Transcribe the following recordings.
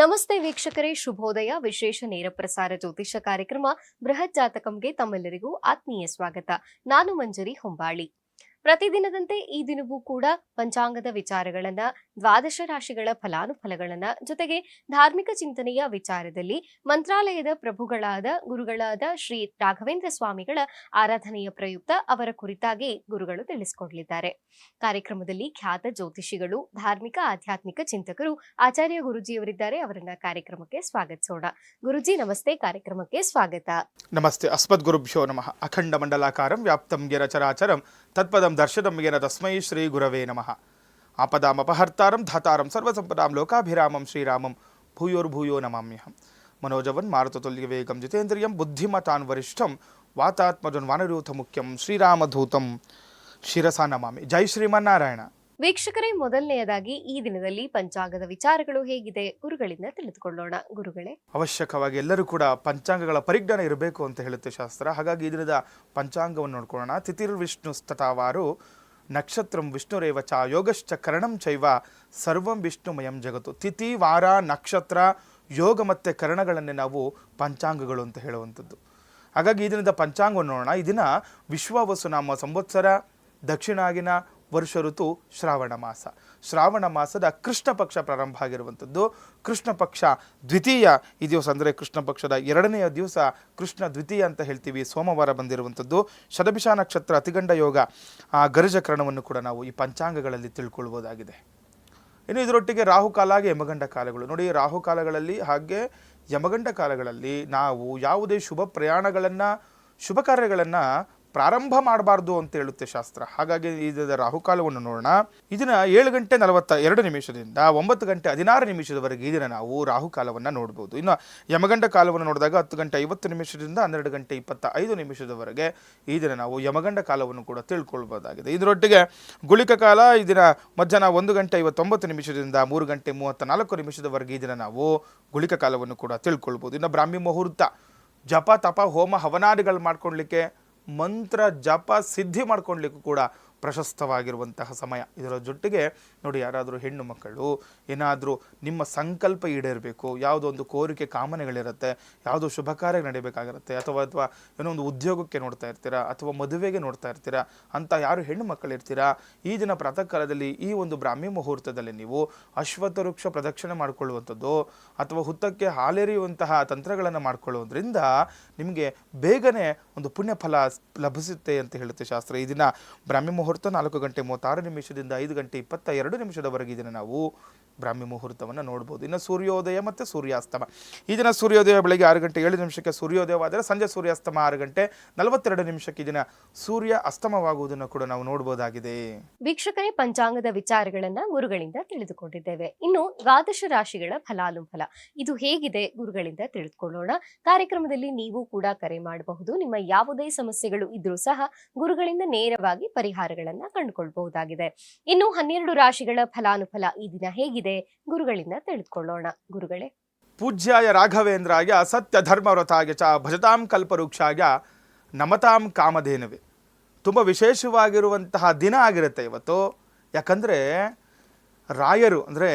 ನಮಸ್ತೆ ವೀಕ್ಷಕರೇ, ಶುಭೋದಯ. ವಿಶೇಷ ನೇರ ಪ್ರಸಾರ ಜ್ಯೋತಿಷ ಕಾರ್ಯಕ್ರಮ ಬೃಹತ್ ಜಾತಕಂಗೆ ತಮ್ಮೆಲ್ಲರಿಗೂ ಆತ್ಮೀಯ ಸ್ವಾಗತ. ನಾನು ಮಂಜರಿ ಹೊಂಬಾಳಿ. ಪ್ರತಿದಿನದಂತೆ ಈ ದಿನವೂ ಕೂಡ ಪಂಚಾಂಗದ ವಿಚಾರಗಳನ್ನ ದ್ವಾದಶ ರಾಶಿಗಳ ಫಲಾನುಫಲಗಳನ್ನ ಜೊತೆಗೆ ಧಾರ್ಮಿಕ ಚಿಂತನೆಯ ವಿಚಾರದಲ್ಲಿ ಮಂತ್ರಾಲಯದ ಪ್ರಭುಗಳಾದ ಗುರುಗಳಾದ ಶ್ರೀ ರಾಘವೇಂದ್ರ ಸ್ವಾಮಿಗಳ ಆರಾಧನೆಯ ಪ್ರಯುಕ್ತ ಅವರ ಕುರಿತಾಗಿ ಗುರುಗಳು ತಿಳಿಸಿಕೊಡಲಿದ್ದಾರೆ. ಕಾರ್ಯಕ್ರಮದಲ್ಲಿ ಖ್ಯಾತ ಜ್ಯೋತಿಷಿಗಳು, ಧಾರ್ಮಿಕ, ಆಧ್ಯಾತ್ಮಿಕ ಚಿಂತಕರು ಆಚಾರ್ಯ ಗುರುಜಿಯವರಿದ್ದಾರೆ ಅವರನ್ನ ಕಾರ್ಯಕ್ರಮಕ್ಕೆ ಸ್ವಾಗತಿಸೋಣ. ಗುರುಜಿ, ನಮಸ್ತೆ. ಕಾರ್ಯಕ್ರಮಕ್ಕೆ ಸ್ವಾಗತ. ನಮಸ್ತೆ. ಅಸ್ಮದ್ಗುರುಭ್ಯೋ ನಮಃ. ಅಖಂಡ ಮಂಡಲಾಕಾರಂ ವ್ಯಾಪ್ತಂ ಗಿರಚರಾಚರಂ ತತ್ಪದಂ ದರ್ಶನಂ ಗಿರ ತಸ್ಮೈ ಶ್ರೀ ಗುರವೇ ನಮಃ. ಆಪದಾಂ ಅಪಹರ್ತಾರಂ ಧಾತಾರಂ ಸರ್ವಸಂಪದಾಂ ಲೋಕಾಭಿರಾಮಂ ಶ್ರೀರಾಮಂ ಭೂಯೋರ್ಭೂಯೋ ನಮಾಮ್ಯಹಂ ಮನೋಜವನ್ ಮಾರುತತುಲ್ಯ ವೇಗಂ ಜಿತೇಂದ್ರಿಯಂ ಬುದ್ಧಿಮತಾನ್ ವರಿಷ್ಠಂ ವಾತಾತ್ಮಜನ್ ವಾನರೂಥ ಮುಖ್ಯಂ ಶ್ರೀರಾಮಧೂತಂ ಶಿರಸಾ ನಮಾಮಿ ಜೈ ಶ್ರೀಮನ್ನಾರಾಯಣ ವೀಕ್ಷಕರೇ ಮೊದಲನೆಯದಾಗಿ ಈ ದಿನದಲ್ಲಿ ಪಂಚಾಂಗದ ವಿಚಾರಗಳು ಹೇಗಿದೆ ಗುರುಗಳಿಂದ ತಿಳಿದುಕೊಳ್ಳೋಣ. ಗುರುಗಳೇ. ಅವಶ್ಯಕವಾಗಿ ಎಲ್ಲರೂ ಕೂಡ ಪಂಚಾಂಗಗಳ ಪರಿಜ್ಞಾನ ಇರಬೇಕು ಅಂತ ಹೇಳುತ್ತೆ ಶಾಸ್ತ್ರ. ಹಾಗಾಗಿ ಈ ದಿನದ ಪಂಚಾಂಗವನ್ನು ನೋಡ್ಕೊಳ್ಳೋಣ. ತಿಥಿರ್ ವಿಷ್ಣು ನಕ್ಷತ್ರಂ ವಿಷ್ಣುರೇವ ಚ, ಯೋಗಶ್ಚ ಕರ್ಣಂ ಚೈವ, ಸರ್ವಂ ವಿಷ್ಣುಮಯಂ ಜಗತ್ತು. ತಿಥಿ, ವಾರ, ನಕ್ಷತ್ರ, ಯೋಗ ಮತ್ತು ಕರ್ಣಗಳನ್ನೇ ನಾವು ಪಂಚಾಂಗಗಳು ಅಂತ ಹೇಳುವಂಥದ್ದು. ಹಾಗಾಗಿ ಈ ದಿನದ ಪಂಚಾಂಗವನ್ನು ನೋಡೋಣ. ಈ ದಿನ ವಿಶ್ವವಸು ನಮ್ಮ ಸಂವತ್ಸರ, ದಕ್ಷಿಣಾಗಿನ ವರ್ಷ ಋತು ಶ್ರಾವಣ ಮಾಸ. ಶ್ರಾವಣ ಮಾಸದ ಕೃಷ್ಣ ಪಕ್ಷ ಪ್ರಾರಂಭ ಆಗಿರುವಂಥದ್ದು. ಕೃಷ್ಣ ಪಕ್ಷ ದ್ವಿತೀಯ. ಈ ದಿವಸ ಅಂದರೆ ಕೃಷ್ಣ ಪಕ್ಷದ ಎರಡನೆಯ ದಿವಸ ಕೃಷ್ಣ ದ್ವಿತೀಯ ಅಂತ ಹೇಳ್ತೀವಿ. ಸೋಮವಾರ ಬಂದಿರುವಂಥದ್ದು. ಶತಭಿಷ ನಕ್ಷತ್ರ ಅತಿಗಂಡ ಯೋಗ. ಆ ಗರಜಕರಣವನ್ನು ಕೂಡ ನಾವು ಈ ಪಂಚಾಂಗಗಳಲ್ಲಿ ತಿಳ್ಕೊಳ್ಬೋದಾಗಿದೆ. ಇನ್ನು ಇದರೊಟ್ಟಿಗೆ ರಾಹುಕಾಲ ಹಾಗೆ ಯಮಗಂಡ ಕಾಲಗಳು. ನೋಡಿ, ರಾಹುಕಾಲಗಳಲ್ಲಿ ಹಾಗೆ ಯಮಗಂಡ ಕಾಲಗಳಲ್ಲಿ ನಾವು ಯಾವುದೇ ಶುಭ ಪ್ರಯಾಣಗಳನ್ನು, ಶುಭ ಕಾರ್ಯಗಳನ್ನು ಪ್ರಾರಂಭ ಮಾಡಬಾರ್ದು ಅಂತ ಹೇಳುತ್ತೆ ಶಾಸ್ತ್ರ. ಹಾಗಾಗಿ ಇದರ ರಾಹುಕಾಲವನ್ನು ನೋಡೋಣ. ಇದನ್ನ ಏಳು ಗಂಟೆ ನಲವತ್ತ ಎರಡು ನಿಮಿಷದಿಂದ ಒಂಬತ್ತು ಗಂಟೆ ಹದಿನಾರು ನಿಮಿಷದವರೆಗೆ ಇದನ್ನು ದಿನ ನಾವು ರಾಹುಕಾಲವನ್ನು ನೋಡ್ಬೋದು. ಇನ್ನು ಯಮಗಂಡ ಕಾಲವನ್ನು ನೋಡಿದಾಗ ಹತ್ತು ಗಂಟೆ ಐವತ್ತು ನಿಮಿಷದಿಂದ ಹನ್ನೆರಡು ಗಂಟೆ ಇಪ್ಪತ್ತ ಐದು ನಿಮಿಷದವರೆಗೆ ಇದನ್ನು ನಾವು ಯಮಗಂಡ ಕಾಲವನ್ನು ಕೂಡ ತಿಳ್ಕೊಳ್ಬೋದಾಗಿದೆ. ಇದರೊಟ್ಟಿಗೆ ಗುಳಿಕ ಕಾಲ, ಇದನ್ನ ದಿನ ಮಧ್ಯಾಹ್ನ ಒಂದು ಗಂಟೆ ಐವತ್ತೊಂಬತ್ತು ನಿಮಿಷದಿಂದ ಮೂರು ಗಂಟೆ ಮೂವತ್ತ ನಾಲ್ಕು ನಿಮಿಷದವರೆಗೆ ಇದನ್ನು ನಾವು ಗುಳಿಕ ಕಾಲವನ್ನು ಕೂಡ ತಿಳ್ಕೊಳ್ಬೋದು. ಇನ್ನು ಬ್ರಾಹ್ಮಿ ಮುಹೂರ್ತ, ಜಪ, ತಪ, ಹೋಮ, ಹವನಾದಿಗಳು ಮಾಡ್ಕೊಳ್ಲಿಕ್ಕೆ ಮಂತ್ರ ಜಪ ಸಿದ್ಧಿ ಮಾಡ್ಕೊಳ್ಲಿಕ್ಕೂ ಕೂಡ ಪ್ರಶಸ್ತವಾಗಿರುವಂತಹ ಸಮಯ. ಇದರ ಜೊತೆಗೆ ನೋಡಿ ಯಾರಾದರೂ ಹೆಣ್ಣು ಮಕ್ಕಳು, ಏನಾದರೂ ನಿಮ್ಮ ಸಂಕಲ್ಪ ಈಡೇರಬೇಕು, ಯಾವುದೋ ಒಂದು ಕೋರಿಕೆ ಕಾಮನೆಗಳಿರುತ್ತೆ, ಯಾವುದೋ ಶುಭ ಕಾರ್ಯ ನಡೀಬೇಕಾಗಿರುತ್ತೆ, ಅಥವಾ ಅಥವಾ ಏನೋ ಒಂದು ಉದ್ಯೋಗಕ್ಕೆ ನೋಡ್ತಾ ಇರ್ತೀರಾ, ಅಥವಾ ಮದುವೆಗೆ ನೋಡ್ತಾ ಇರ್ತೀರಾ, ಅಂತ ಯಾರು ಹೆಣ್ಣು ಮಕ್ಕಳಿರ್ತೀರಾ, ಈ ದಿನ ಪ್ರಾತಃ ಕಾಲದಲ್ಲಿ ಈ ಒಂದು ಬ್ರಾಹ್ಮಿ ಮುಹೂರ್ತದಲ್ಲಿ ನೀವು ಅಶ್ವತ್ಥ ವೃಕ್ಷ ಪ್ರದಕ್ಷಿಣೆ ಮಾಡಿಕೊಳ್ಳುವಂಥದ್ದು, ಅಥವಾ ಹುತ್ತಕ್ಕೆ ಹಾಲೆರೆಯುವಂತಹ ತಂತ್ರಗಳನ್ನು ಮಾಡಿಕೊಳ್ಳುವುದರಿಂದ ನಿಮಗೆ ಬೇಗನೆ ಒಂದು ಪುಣ್ಯ ಫಲ ಲಭಿಸುತ್ತೆ ಅಂತ ಹೇಳುತ್ತೆ ಶಾಸ್ತ್ರ. ಈ ದಿನ ಬ್ರಾಹ್ಮಿ ಮುಹೂರ್ತ ನಾಲ್ಕು ಗಂಟೆ ಮೂವತ್ತಾರು ನಿಮಿಷದಿಂದ ಐದು ಗಂಟೆ ಇಪ್ಪತ್ತ ಎರಡು ನಿಮಿಷದವರೆಗೆ ಇದನ್ನು ನಾವು ಬ್ರಾಹ್ಮಿ ಮುಹೂರ್ತವನ್ನು ನೋಡ್ಬೋದು. ಇನ್ನು ಸೂರ್ಯೋದಯ ಮತ್ತು ಸೂರ್ಯಾಸ್ತಮ. ಈ ದಿನ ಸೂರ್ಯೋದಯ ಬೆಳಗ್ಗೆ ಆರು ಗಂಟೆ ಏಳು ನಿಮಿಷಕ್ಕೆ ಸೂರ್ಯೋದಯವಾದರೆ ಸಂಜೆ ಸೂರ್ಯಾಸ್ತಮ ಆರು ಗಂಟೆ ನಲವತ್ತೆರಡು ನಿಮಿಷಕ್ಕೆ ಈ ದಿನ ಸೂರ್ಯ ಅಸ್ತಮವಾಗುವುದನ್ನು ಕೂಡ ನಾವು ನೋಡಬಹುದಾಗಿದೆ ವೀಕ್ಷಕರೇ, ಪಂಚಾಂಗದ ವಿಚಾರಗಳನ್ನ ಗುರುಗಳಿಂದ ತಿಳಿದುಕೊಂಡಿದ್ದೇವೆ. ಇನ್ನು ದ್ವಾದಶ ರಾಶಿಗಳ ಫಲಾನುಫಲ ಇದು ಹೇಗಿದೆ ಗುರುಗಳಿಂದ ತಿಳಿದುಕೊಳ್ಳೋಣ. ಕಾರ್ಯಕ್ರಮದಲ್ಲಿ ನೀವು ಕೂಡ ಕರೆ ಮಾಡಬಹುದು. ನಿಮ್ಮ ಯಾವುದೇ ಸಮಸ್ಯೆಗಳು ಇದ್ರೂ ಸಹ ಗುರುಗಳಿಂದ ನೇರವಾಗಿ ಪರಿಹಾರಗಳನ್ನ ಕಂಡುಕೊಳ್ಳಬಹುದಾಗಿದೆ ಇನ್ನು ಹನ್ನೆರಡು ರಾಶಿಗಳ ಫಲಾನುಫಲ ಈ ದಿನ ಹೇಗಿದೆ? ಗುರುಗಳಿಂದ ತಿಳಿದುಕೊಳ್ಳೋಣ. ಗುರುಗಳೇ. ಪೂಜ್ಯಾಯ ರಾಘವೇಂದ್ರಾಯ ಸತ್ಯ ಧರ್ಮವ್ರತಾಯ ಚ ಭಜತಾಂ ಕಲ್ಪವೃಕ್ಷಾಯ ನಮತಾಂ ಕಾಮಧೇನುವೆ. ತುಂಬ ವಿಶೇಷವಾಗಿರುವಂತಹ ದಿನ ಆಗಿರುತ್ತೆ ಇವತ್ತು. ಯಾಕಂದರೆ ರಾಯರು, ಅಂದರೆ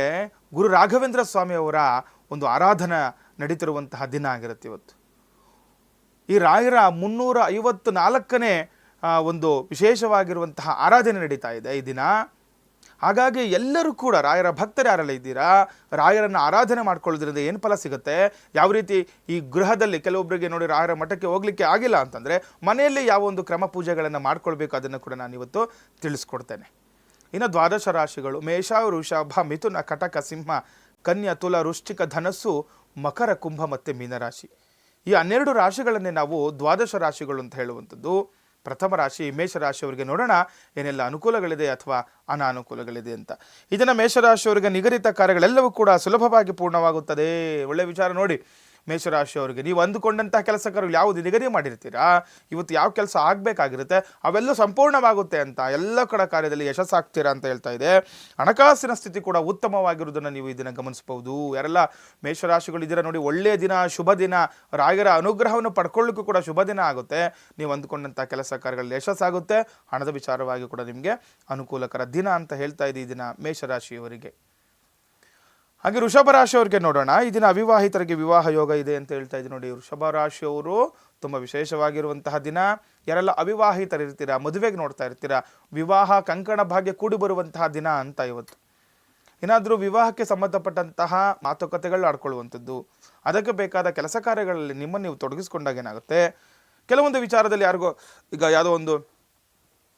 ಗುರು ರಾಘವೇಂದ್ರ ಸ್ವಾಮಿಯವರ ಒಂದು ಆರಾಧನಾ ನಡೀತಿರುವಂತಹ ದಿನ ಆಗಿರುತ್ತೆ ಇವತ್ತು. ಈ ರಾಯರ ಮುನ್ನೂರ ಐವತ್ತು ನಾಲ್ಕನೇ ಒಂದು ವಿಶೇಷವಾಗಿರುವಂತಹ ಆರಾಧನೆ ನಡೀತಾ ಇದೆ ಈ ದಿನ. ಹಾಗಾಗಿ ಎಲ್ಲರೂ ಕೂಡ ರಾಯರ ಭಕ್ತರು ಯಾರೆಲ್ಲ ಇದ್ದೀರಾ, ರಾಯರನ್ನು ಆರಾಧನೆ ಮಾಡ್ಕೊಳ್ಳೋದ್ರಿಂದ ಏನು ಫಲ ಸಿಗುತ್ತೆ? ಯಾವ ರೀತಿ ಈ ಗೃಹದಲ್ಲಿ ಕೆಲವೊಬ್ಬರಿಗೆ ನೋಡಿ ರಾಯರ ಮಠಕ್ಕೆ ಹೋಗ್ಲಿಕ್ಕೆ ಆಗಿಲ್ಲ ಅಂತಂದರೆ ಮನೆಯಲ್ಲಿ ಯಾವ ಒಂದು ಕ್ರಮ ಪೂಜೆಗಳನ್ನು ಮಾಡ್ಕೊಳ್ಬೇಕು ಅದನ್ನು ಕೂಡ ನಾನು ಇವತ್ತು ತಿಳಿಸ್ಕೊಡ್ತೇನೆ. ಇನ್ನು ದ್ವಾದಶ ರಾಶಿಗಳು, ಮೇಷ ವೃಷಭ ಮಿಥುನ, ಕಟಕ, ಸಿಂಹ, ಕನ್ಯಾ, ತುಲ, ವೃಶ್ಚಿಕ, ಧನಸ್ಸು, ಮಕರ, ಕುಂಭ ಮತ್ತು ಮೀನರಾಶಿ. ಈ ಹನ್ನೆರಡು ರಾಶಿಗಳನ್ನೇ ನಾವು ದ್ವಾದಶ ರಾಶಿಗಳು ಅಂತ ಹೇಳುವಂಥದ್ದು. ಪ್ರಥಮ ರಾಶಿ ಮೇಷರಾಶಿಯವರಿಗೆ ನೋಡೋಣ, ಏನೆಲ್ಲ ಅನುಕೂಲಗಳಿದೆ ಅಥವಾ ಅನಾನುಕೂಲಗಳಿದೆ ಅಂತ. ಇದನ್ನು ಮೇಷರಾಶಿಯವರಿಗೆ ನಿಗದಿತ ಕಾರ್ಯಗಳೆಲ್ಲವೂ ಕೂಡ ಸುಲಭವಾಗಿ ಪೂರ್ಣವಾಗುತ್ತದೆ. ಒಳ್ಳೆ ವಿಚಾರ ನೋಡಿ. ಮೇಷರಾಶಿಯವರಿಗೆ. ನೀವು ಅಂದುಕೊಂಡಂತಹ ಕೆಲಸ ಕಾರ್ಯಗಳು ಯಾವುದು ನಿಗದಿ ಮಾಡಿರ್ತೀರಾ? ಇವತ್ತು ಯಾವ ಕೆಲಸ ಆಗಬೇಕಾಗಿರುತ್ತೆ? ಅವೆಲ್ಲ ಸಂಪೂರ್ಣವಾಗುತ್ತೆ ಅಂತ ಎಲ್ಲ ಕಡ ಕಾರ್ಯದಲ್ಲಿ ಯಶಸ್ಸಾಗ್ತೀರಾ ಅಂತ ಹೇಳ್ತಾ ಇದೆ. ಹಣಕಾಸಿನ ಸ್ಥಿತಿ ಕೂಡ ಉತ್ತಮವಾಗಿರುವುದನ್ನು ನೀವು ಇದನ್ನು ಗಮನಿಸಬಹುದು. ಯಾರೆಲ್ಲ ಮೇಷರಾಶಿಗಳು ಇದ್ದೀರಾ ನೋಡಿ, ಒಳ್ಳೆಯ ದಿನ, ಶುಭ ದಿನ, ರಾಯರ ಅನುಗ್ರಹವನ್ನು ಪಡ್ಕೊಳ್ಳಿಕ್ಕೂ ಕೂಡ ಶುಭ ದಿನ ಆಗುತ್ತೆ. ನೀವು ಅಂದುಕೊಂಡಂಥ ಕೆಲಸ ಕಾರ್ಯಗಳಲ್ಲಿ ಯಶಸ್ಸಾಗುತ್ತೆ. ಹಣದ ವಿಚಾರವಾಗಿ ಕೂಡ ನಿಮಗೆ ಅನುಕೂಲಕರ ದಿನ ಅಂತ ಹೇಳ್ತಾ ಇದೆ ಈ ದಿನ ಮೇಷರಾಶಿಯವರಿಗೆ. ಹಾಗೆ ವೃಷಭ ರಾಶಿಯವ್ರಿಗೆ ನೋಡೋಣ. ಈ ದಿನ ಅವಿವಾಹಿತರಿಗೆ ವಿವಾಹ ಯೋಗ ಇದೆ ಅಂತ ಹೇಳ್ತಾ ಇದ್ದೀನಿ ನೋಡಿ ವೃಷಭ ರಾಶಿಯವರು ತುಂಬ ವಿಶೇಷವಾಗಿರುವಂತಹ ದಿನ. ಯಾರೆಲ್ಲ ಅವಿವಾಹಿತರಿರ್ತೀರಾ ಮದುವೆಗೆ ನೋಡ್ತಾ ಇರ್ತೀರಾ, ವಿವಾಹ ಕಂಕಣ ಭಾಗ್ಯ ಕೂಡಿ ಬರುವಂತಹ ದಿನ ಅಂತ ಇವತ್ತು. ಏನಾದರೂ ವಿವಾಹಕ್ಕೆ ಸಂಬಂಧಪಟ್ಟಂತಹ ಮಾತುಕತೆಗಳು ಆಡ್ಕೊಳ್ಳುವಂಥದ್ದು. ಅದಕ್ಕೆ ಬೇಕಾದ ಕೆಲಸ ಕಾರ್ಯಗಳಲ್ಲಿ ನಿಮ್ಮನ್ನು ನೀವು ತೊಡಗಿಸ್ಕೊಂಡಾಗ ಏನಾಗುತ್ತೆ? ಕೆಲವೊಂದು ವಿಚಾರದಲ್ಲಿ ಯಾರಿಗೋ ಈಗ ಯಾವುದೋ ಒಂದು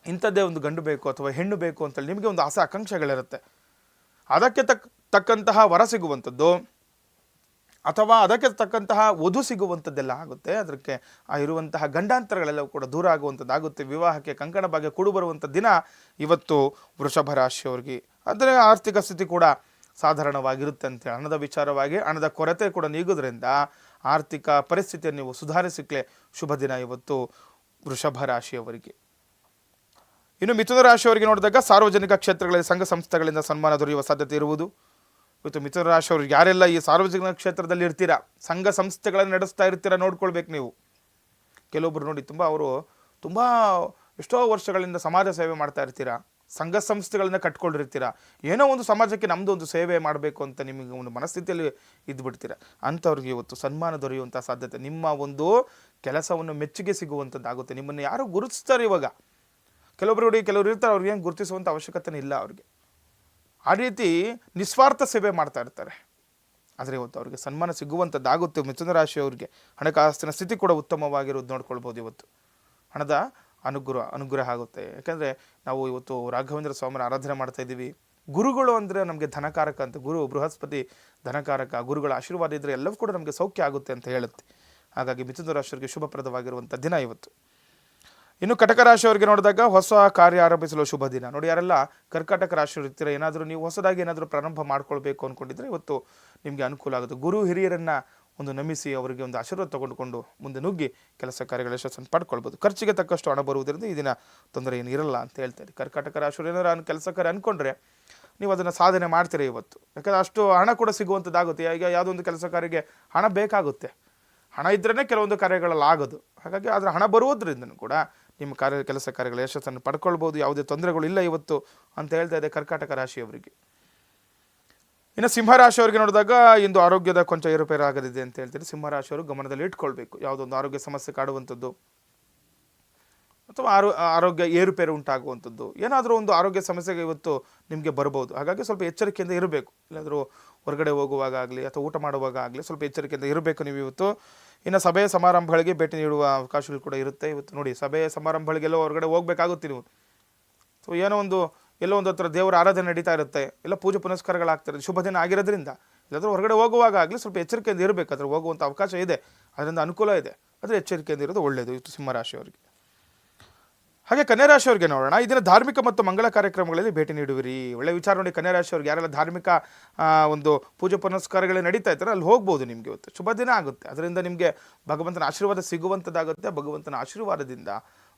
ಇಂಥದ್ದೇ ಒಂದು ಗಂಡು ಬೇಕು ಅಥವಾ ಹೆಣ್ಣು ಬೇಕು ಅಂತೇಳಿ ನಿಮಗೆ ಒಂದು ಆಸೆ, ಆಕಾಂಕ್ಷೆಗಳಿರುತ್ತೆ. ಅದಕ್ಕೆ ತಕ್ಕ ತಕ್ಕಂತಹ ವರ ಸಿಗುವಂಥದ್ದು ಅಥವಾ ಅದಕ್ಕೆ ತಕ್ಕಂತಹ ವಧು ಸಿಗುವಂಥದ್ದೆಲ್ಲ ಆಗುತ್ತೆ. ಅದಕ್ಕೆ ಆ ಇರುವಂತಹ ಗಂಡಾಂತರಗಳೆಲ್ಲವೂ ಕೂಡ ದೂರ ಆಗುವಂಥದ್ದಾಗುತ್ತೆ. ವಿವಾಹಕ್ಕೆ ಕಂಕಣ ಭಾಗ್ಯ ಕೂಡು ಬರುವಂಥ ದಿನ ಇವತ್ತು ವೃಷಭ ರಾಶಿಯವ್ರಿಗೆ. ಅಂದರೆ ಆರ್ಥಿಕ ಸ್ಥಿತಿ ಕೂಡ ಸಾಧಾರಣವಾಗಿರುತ್ತೆ ಅಂತೇಳಿ ಹಣದ ವಿಚಾರವಾಗಿ ಹಣದ ಕೊರತೆ ಕೂಡ ನೀಗೋದ್ರಿಂದ ಆರ್ಥಿಕ ಪರಿಸ್ಥಿತಿಯನ್ನು ನೀವು ಸುಧಾರಿಸಲಿಕ್ಕೆ ಶುಭ ದಿನ ಇವತ್ತು ವೃಷಭ ರಾಶಿಯವರಿಗೆ. ಇನ್ನು ಮಿಥುನ ರಾಶಿಯವರಿಗೆ ನೋಡಿದಾಗ ಸಾರ್ವಜನಿಕ ಕ್ಷೇತ್ರಗಳಲ್ಲಿ, ಸಂಘ ಸಂಸ್ಥೆಗಳಿಂದ ಸನ್ಮಾನ ದೊರೆಯುವ ಸಾಧ್ಯತೆ ಇರುವುದು. ಇವತ್ತು ಮಿಥುನ ರಾಶಿಯವರು ಯಾರೆಲ್ಲ ಈ ಸಾರ್ವಜನಿಕ ಕ್ಷೇತ್ರದಲ್ಲಿ ಇರ್ತೀರಾ? ಸಂಘ ಸಂಸ್ಥೆಗಳನ್ನು ನಡೆಸ್ತಾ ಇರ್ತೀರಾ ನೋಡ್ಕೊಳ್ಬೇಕು ನೀವು. ಕೆಲವೊಬ್ಬರು ನೋಡಿ, ತುಂಬ ಅವರು ತುಂಬ ಎಷ್ಟೋ ವರ್ಷಗಳಿಂದ ಸಮಾಜ ಸೇವೆ ಮಾಡ್ತಾ ಇರ್ತೀರಾ? ಸಂಘ ಸಂಸ್ಥೆಗಳನ್ನ ಕಟ್ಕೊಂಡಿರ್ತೀರಾ? ಏನೋ ಒಂದು ಸಮಾಜಕ್ಕೆ ನಮ್ಮದು ಒಂದು ಸೇವೆ ಮಾಡಬೇಕು ಅಂತ ನಿಮಗೆ ಒಂದು ಮನಸ್ಥಿತಿಯಲ್ಲಿ ಇದ್ದುಬಿಡ್ತೀರ ಅಂಥವ್ರಿಗೆ ಇವತ್ತು ಸನ್ಮಾನ ದೊರೆಯುವಂಥ ಸಾಧ್ಯತೆ. ನಿಮ್ಮ ಒಂದು ಕೆಲಸವನ್ನು ಮೆಚ್ಚುಗೆ ಸಿಗುವಂಥದ್ದಾಗುತ್ತೆ. ನಿಮ್ಮನ್ನು ಯಾರು ಗುರುತಿಸ್ತಾರೆ ಇವಾಗ? ಕೆಲವೊಬ್ಬರು ನೋಡಿ, ಕೆಲವರು ಇರ್ತಾರೆ, ಅವ್ರಿಗೆ ಏನು ಗುರುತಿಸುವಂಥ ಅವಶ್ಯಕತೆ ಇಲ್ಲ ಅವ್ರಿಗೆ. ಆ ರೀತಿ ನಿಸ್ವಾರ್ಥ ಸೇವೆ ಮಾಡ್ತಾ ಇರ್ತಾರೆ. ಆದರೆ ಇವತ್ತು ಅವರಿಗೆ ಸನ್ಮಾನ ಸಿಗುವಂಥದ್ದಾಗುತ್ತೆ ಮಿಥುನ ರಾಶಿಯವರಿಗೆ ಹಣಕಾಸಿನ ಸ್ಥಿತಿ ಕೂಡ ಉತ್ತಮವಾಗಿರೋದು ನೋಡ್ಕೊಳ್ಬೋದು ಇವತ್ತು. ಹಣದ ಅನುಗ್ರಹ ಅನುಗ್ರಹ ಆಗುತ್ತೆ. ಯಾಕಂದರೆ ನಾವು ಇವತ್ತು ರಾಘವೇಂದ್ರ ಸ್ವಾಮಿನ ಆರಾಧನೆ ಮಾಡ್ತಾ ಇದ್ದೀವಿ. ಗುರುಗಳು ಅಂದರೆ ನಮಗೆ ಧನಕಾರಕ ಅಂತ. ಗುರು ಬೃಹಸ್ಪತಿ ಧನಕಾರಕ, ಗುರುಗಳ ಆಶೀರ್ವಾದ ಇದ್ದರೆ ಎಲ್ಲವೂ ಕೂಡ ನಮಗೆ ಸೌಖ್ಯ ಆಗುತ್ತೆ ಅಂತ ಹೇಳುತ್ತೆ. ಹಾಗಾಗಿ ಮಿಥುನ ರಾಶಿಯವರಿಗೆ ಶುಭಪ್ರದವಾಗಿರುವಂಥ ದಿನ ಇವತ್ತು. ಇನ್ನು ಕಟಕ ರಾಶಿಯವರಿಗೆ ನೋಡಿದಾಗ ಹೊಸ ಕಾರ್ಯ ಆರಂಭಿಸಲು ಶುಭ ದಿನ. ನೋಡಿ, ಯಾರೆಲ್ಲ ಕರ್ಕಾಟಕ ರಾಶಿಯವರು ಏನಾದರೂ ನೀವು ಹೊಸದಾಗಿ ಏನಾದರೂ ಪ್ರಾರಂಭ ಮಾಡ್ಕೊಳ್ಬೇಕು ಅಂದ್ಕೊಂಡಿದ್ರೆ ಇವತ್ತು ನಿಮಗೆ ಅನುಕೂಲ ಆಗುತ್ತೆ. ಗುರು ಹಿರಿಯರನ್ನ ಒಂದು ನಮಿಸಿ ಅವರಿಗೆ ಒಂದು ಆಶೀರ್ವಾದ ತಗೊಂಡುಕೊಂಡು ಮುಂದೆ ನುಗ್ಗಿ ಕೆಲಸ ಕಾರ್ಯಗಳ ಯಶಸ್ಸನ್ನು ಪಡ್ಕೊಳ್ಬೋದು. ಖರ್ಚಿಗೆ ತಕ್ಕಷ್ಟು ಹಣ ಬರುವುದರಿಂದ ಈ ದಿನ ತೊಂದರೆ ಏನು ಇರಲ್ಲ ಅಂತ ಹೇಳ್ತಾರೆ ಕರ್ಕಾಟಕ ರಾಶಿಯವರು ಏನಾದ್ರು ಕೆಲಸ ಕಾರ್ಯ ಅಂದ್ಕೊಂಡ್ರೆ ನೀವು ಅದನ್ನು ಸಾಧನೆ ಮಾಡ್ತೀರಿ ಇವತ್ತು. ಯಾಕಂದರೆ ಅಷ್ಟು ಹಣ ಕೂಡ ಸಿಗುವಂಥದ್ದಾಗುತ್ತೆ. ಈಗ ಯಾವುದೋ ಒಂದು ಕೆಲಸ ಕಾರ್ಯಕ್ಕೆ ಹಣ ಬೇಕಾಗುತ್ತೆ. ಹಣ ಇದ್ರೇ ಕೆಲವೊಂದು ಕಾರ್ಯಗಳಲ್ಲಿ ಆಗೋದು. ಹಾಗಾಗಿ ಅದರ ಹಣ ಬರುವುದರಿಂದ ಕೂಡ ನಿಮ್ಮ ಕಾರ್ಯ, ಕೆಲಸ ಕಾರ್ಯಗಳ ಯಶಸ್ಸನ್ನು ಪಡ್ಕೊಳ್ಬೋದು. ಯಾವುದೇ ತೊಂದರೆಗಳು ಇಲ್ಲ ಇವತ್ತು ಅಂತ ಹೇಳ್ತಾ ಇದೆ ಕರ್ಕಾಟಕ ರಾಶಿಯವರಿಗೆ. ಇನ್ನು ಸಿಂಹರಾಶಿಯವರಿಗೆ ನೋಡಿದಾಗ ಇಂದು ಆರೋಗ್ಯದ ಕೊಂಚ ಏರುಪೇರು ಆಗದಿದೆ ಅಂತ ಹೇಳ್ತೀರಿ. ಸಿಂಹರಾಶಿಯವರು ಗಮನದಲ್ಲಿ ಇಟ್ಕೊಳ್ಬೇಕು. ಯಾವುದೊಂದು ಆರೋಗ್ಯ ಸಮಸ್ಯೆ ಕಾಡುವಂಥದ್ದು ಅಥವಾ ಆರೋ, ಆರೋಗ್ಯ ಏರುಪೇರು ಉಂಟಾಗುವಂಥದ್ದು. ಏನಾದರೂ ಒಂದು ಆರೋಗ್ಯ ಸಮಸ್ಯೆಗೆ ಇವತ್ತು ನಿಮಗೆ ಬರ್ಬೋದು. ಹಾಗಾಗಿ ಸ್ವಲ್ಪ ಎಚ್ಚರಿಕೆಯಿಂದ ಇರಬೇಕು. ಇಲ್ಲಾದರೂ ಹೊರಗಡೆ ಹೋಗುವಾಗ ಆಗಲಿ ಅಥವಾ ಊಟ ಮಾಡುವಾಗ ಆಗಲಿ ಸ್ವಲ್ಪ ಎಚ್ಚರಿಕೆಯಿಂದ ಇರಬೇಕು ನೀವು ಇವತ್ತು. ಇನ್ನು ಸಭೆ ಸಮಾರಂಭಗಳಿಗೆ ಭೇಟಿ ನೀಡುವ ಅವಕಾಶಗಳು ಕೂಡ ಇರುತ್ತೆ ಇವತ್ತು ನೋಡಿ. ಸಭೆ ಸಮಾರಂಭಗಳಿಗೆಲ್ಲ ಹೊರಗಡೆ ಹೋಗಬೇಕಾಗುತ್ತೆ ನೀವು. ಸೊ ಏನೋ ಒಂದು, ಎಲ್ಲೋ ಒಂದು ಹತ್ರ ದೇವರ ಆರಾಧನೆ ನಡೀತಾ ಇರುತ್ತೆ. ಎಲ್ಲ ಪೂಜೆ ಪುನಸ್ಕಾರಗಳಾಗ್ತಿರುತ್ತೆ ಶುಭ ದಿನ ಆಗಿರೋದ್ರಿಂದ. ಇಲ್ಲಾದರೂ ಹೊರಗಡೆ ಹೋಗುವಾಗ ಆಗಲಿ ಸ್ವಲ್ಪ ಎಚ್ಚರಿಕೆಯಿಂದ ಇರಬೇಕು. ಅದ್ರ ಹೋಗುವಂಥ ಅವಕಾಶ ಇದೆ. ಅದರಿಂದ ಅನುಕೂಲ ಇದೆ. ಆದರೆ ಎಚ್ಚರಿಕೆಯಿಂದ ಇರೋದು ಒಳ್ಳೆಯದು. ಇವತ್ತು ಸಿಂಹರಾಶಿಯವರಿಗೆ ಹಾಗೆ ಕನ್ಯಾ ರಾಶಿಯವರಿಗೆ ನೋಡೋಣ ಇದನ್ನು ಧಾರ್ಮಿಕ ಮತ್ತು ಮಂಗಳ ಕಾರ್ಯಕ್ರಮಗಳಲ್ಲಿ ಭೇಟಿ ನೀಡುವಿರಿ. ಒಳ್ಳೆ ವಿಚಾರ ನೋಡಿ ಕನ್ಯರಾಶಿಯವ್ರಿಗೆ ಯಾರೆಲ್ಲ ಧಾರ್ಮಿಕ ಒಂದು ಪೂಜೆ ಪುನಸ್ಕಾರಗಳು ನಡೀತಾ ಇರ್ತಾರೆ ಅಲ್ಲಿ ಹೋಗ್ಬೋದು ನಿಮಗೆ ಇವತ್ತು. ಶುಭ ದಿನ ಆಗುತ್ತೆ. ಅದರಿಂದ ನಿಮಗೆ ಭಗವಂತನ ಆಶೀರ್ವಾದ ಸಿಗುವಂಥದ್ದಾಗುತ್ತೆ ಭಗವಂತನ ಆಶೀರ್ವಾದದಿಂದ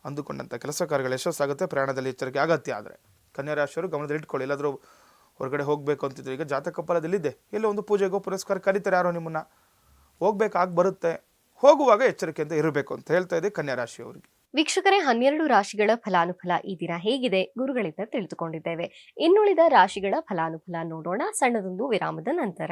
ಅಂದುಕೊಂಡಂಥ ಕೆಲಸ ಕಾರ್ಯಗಳು ಯಶಸ್ಸಾಗುತ್ತೆ. ಪ್ರಯಾಣದಲ್ಲಿ ಎಚ್ಚರಿಕೆ ಅಗತ್ಯ ಆದರೆ. ಕನ್ಯರಾಶಿಯವರು ಗಮನದಲ್ಲಿ ಇಟ್ಕೊಳ್ಳಿ. ಎಲ್ಲಾದರೂ ಹೊರಗಡೆ ಹೋಗಬೇಕು ಅಂತಿದ್ರೆ ಈಗ ಜಾತಕ ಫಲದಲ್ಲಿದೆ. ಎಲ್ಲೋ ಒಂದು ಪೂಜೆಗೋ ಪುರಸ್ಕಾರ ಕರೀತಾರೆ ಯಾರೋ ನಿಮ್ಮನ್ನು. ಹೋಗ್ಬೇಕಾಗಿ ಬರುತ್ತೆ. ಹೋಗುವಾಗ ಎಚ್ಚರಿಕೆಯಿಂದ ಇರಬೇಕು ಅಂತ ಹೇಳ್ತಾ ಇದೆ ಕನ್ಯಾ ರಾಶಿಯವರಿಗೆ ವೀಕ್ಷಕರೇ, ಹನ್ನೆರಡು ರಾಶಿಗಳ ಫಲಾನುಫಲ ಈ ದಿನ ಹೇಗಿದೆ ಗುರುಗಳಿಂದ ತಿಳಿದುಕೊಂಡಿದ್ದೇವೆ. ಇನ್ನುಳಿದ ರಾಶಿಗಳ ಫಲಾನುಫಲ ನೋಡೋಣ ಸಣ್ಣದೊಂದು ವಿರಾಮದ ನಂತರ.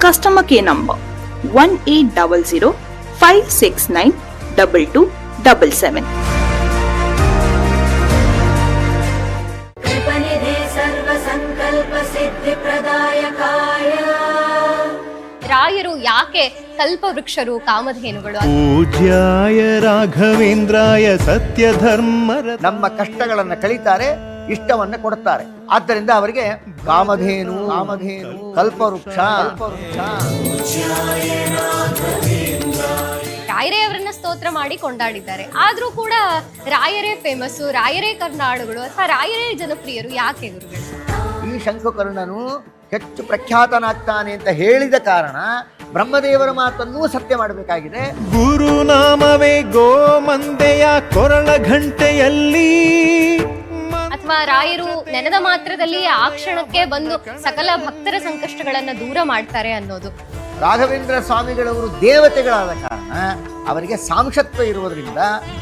Customer care number one eight double zero five six nine double two double seven ರಾಯರು ಯಾಕೆ ಅಲ್ಪವೃಕ್ಷರು ಕಾಮಧೇನುಗಳು? ಅಧ್ಯೂಧ್ಯಾಯ ರಾಘವೇಂದ್ರಾಯ ಸತ್ಯ ಧರ್ಮರ ನಮ್ಮ ಕಷ್ಟಗಳನ್ನು ಕಳಿತಾರೆ ಇಷ್ಟವನ್ನ ಕೊಡುತ್ತಾರೆ. ಆದ್ದರಿಂದ ಅವರಿಗೆ ಕಾಮಧೇನು ಕಾಮಧೇನು ಕಲ್ಪವೃಕ್ಷ. ಕಲ್ಪವೃಕ್ಷ ರಾಯರೇ ಅವರನ್ನ ಸ್ತೋತ್ರ ಮಾಡಿ ಕೊಂಡಾಡಿದ್ದಾರೆ. ಆದ್ರೂ ಕೂಡ ರಾಯರೇ ಫೇಮಸ್ ರಾಯರೇ ಕರ್ನಾಡುಗಳು ಅಥವಾ ರಾಯರೇ ಜನಪ್ರಿಯರು ಯಾಕೆ ಗುರುಗಳು? ಈ ಶಂಕುಕರ್ಣನು ಹೆಚ್ಚು ಪ್ರಖ್ಯಾತನಾಗ್ತಾನೆ ಅಂತ ಹೇಳಿದ ಕಾರಣ ಬ್ರಹ್ಮದೇವರ ಮಾತನ್ನೂ ಸತ್ಯ ಮಾಡಬೇಕಾಗಿದೆ. ಗುರುನಾಮವೇ ಗೋಮಂದೆಯ ಕೊರಳ ಘಂಟೆಯಲ್ಲಿ ರಾಯರು ನೆನೆದ ಮಾತ್ರದಲ್ಲಿ ಆ ಕ್ಷಣಕ್ಕೆ ಬಂದು ಸಕಲ ಭಕ್ತರ ಸಂಕಷ್ಟಗಳನ್ನ ದೂರ ಮಾಡ್ತಾರೆ ಅನ್ನೋದು. ರಾಘವೇಂದ್ರ ಸ್ವಾಮಿಗಳವರು ದೇವತೆಗಳಾದ ಕಾರಣ ಅವರಿಗೆ ಸಾಂಶತ್ವ ಇರುವುದರಿಂದ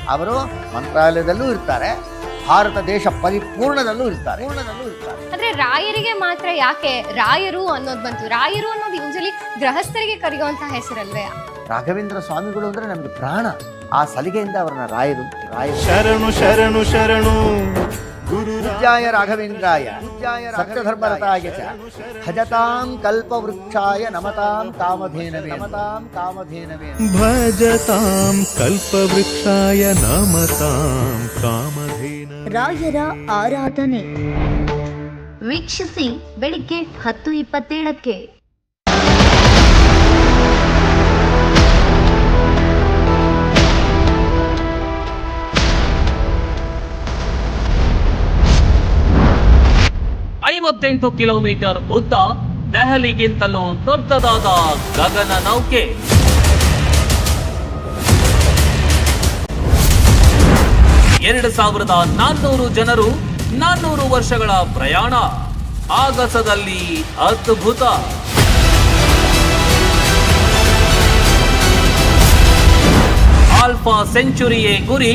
ಅವರು ಮಂತ್ರಾಲಯದಲ್ಲೂ ಇರ್ತಾರೆ ಭಾರತ ದೇಶ ಪರಿಪೂರ್ಣದಲ್ಲೂ ಇರ್ತಾರೆ. ಅಂದ್ರೆ ಇರ್ತಾರೆ ಆದ್ರೆ ರಾಯರಿಗೆ ಮಾತ್ರ ಯಾಕೆ ರಾಯರು ಅನ್ನೋದು ಬಂತು? ರಾಯರು ಅನ್ನೋದು ಯೂಶಲಿ ಗೃಹಸ್ಥರಿಗೆ ಕರೆಯುವಂತಹ ಹೆಸರಲ್ವೇ? ರಾಘವೇಂದ್ರ ಸ್ವಾಮಿಗಳು ಅಂದ್ರೆ ನಮಗೆ ಪ್ರಾಣ. ಆ ಸಲಿಗೆಯಿಂದ ಅವರನ್ನ ರಾಯರು ರಾಯ ಶರಣು ಶರಣು ಶರಣು. ಪೂಜ್ಯಾಯ ರಾಘವೇಂದ್ರಾಯ ಸತ್ಯಧರ್ಮರತಾಯ ಚ. ಭಜತಾಂ ಕಲ್ಪವೃಕ್ಷಾಯ ನಮತಾಂ ಕಾಮಧೇನವೇ. ನಮತಾಂ ಕಾಮಧೇನವೇ. ಭಜತಾಂ ಕಲ್ಪವೃಕ್ಷಾಯ ನಮತಾಂ ಕಾಮಧೇನ ರಾಯರ ಆರಾಧನೆ. ವೀಕ್ಷಿಸಿ ಬೆಳಿಗ್ಗೆ ಹತ್ತು ಇಪ್ಪತ್ತೇಳಕ್ಕೆ. ಐವತ್ತೆಂಟು ಕಿಲೋಮೀಟರ್ ಉದ್ದ ದೆಹಲಿಗಿಂತಲೂ ದೊಡ್ಡದಾದ ಗಗನ ನೌಕೆ. ಎರಡು ಸಾವಿರದ ನಾನ್ನೂರು ಜನರು ನಾನ್ನೂರು ವರ್ಷಗಳ ಪ್ರಯಾಣ. ಆಗಸದಲ್ಲಿ ಅದ್ಭುತ. ಆಲ್ಫಾ ಸೆಂಚುರಿಯೇ ಗುರಿ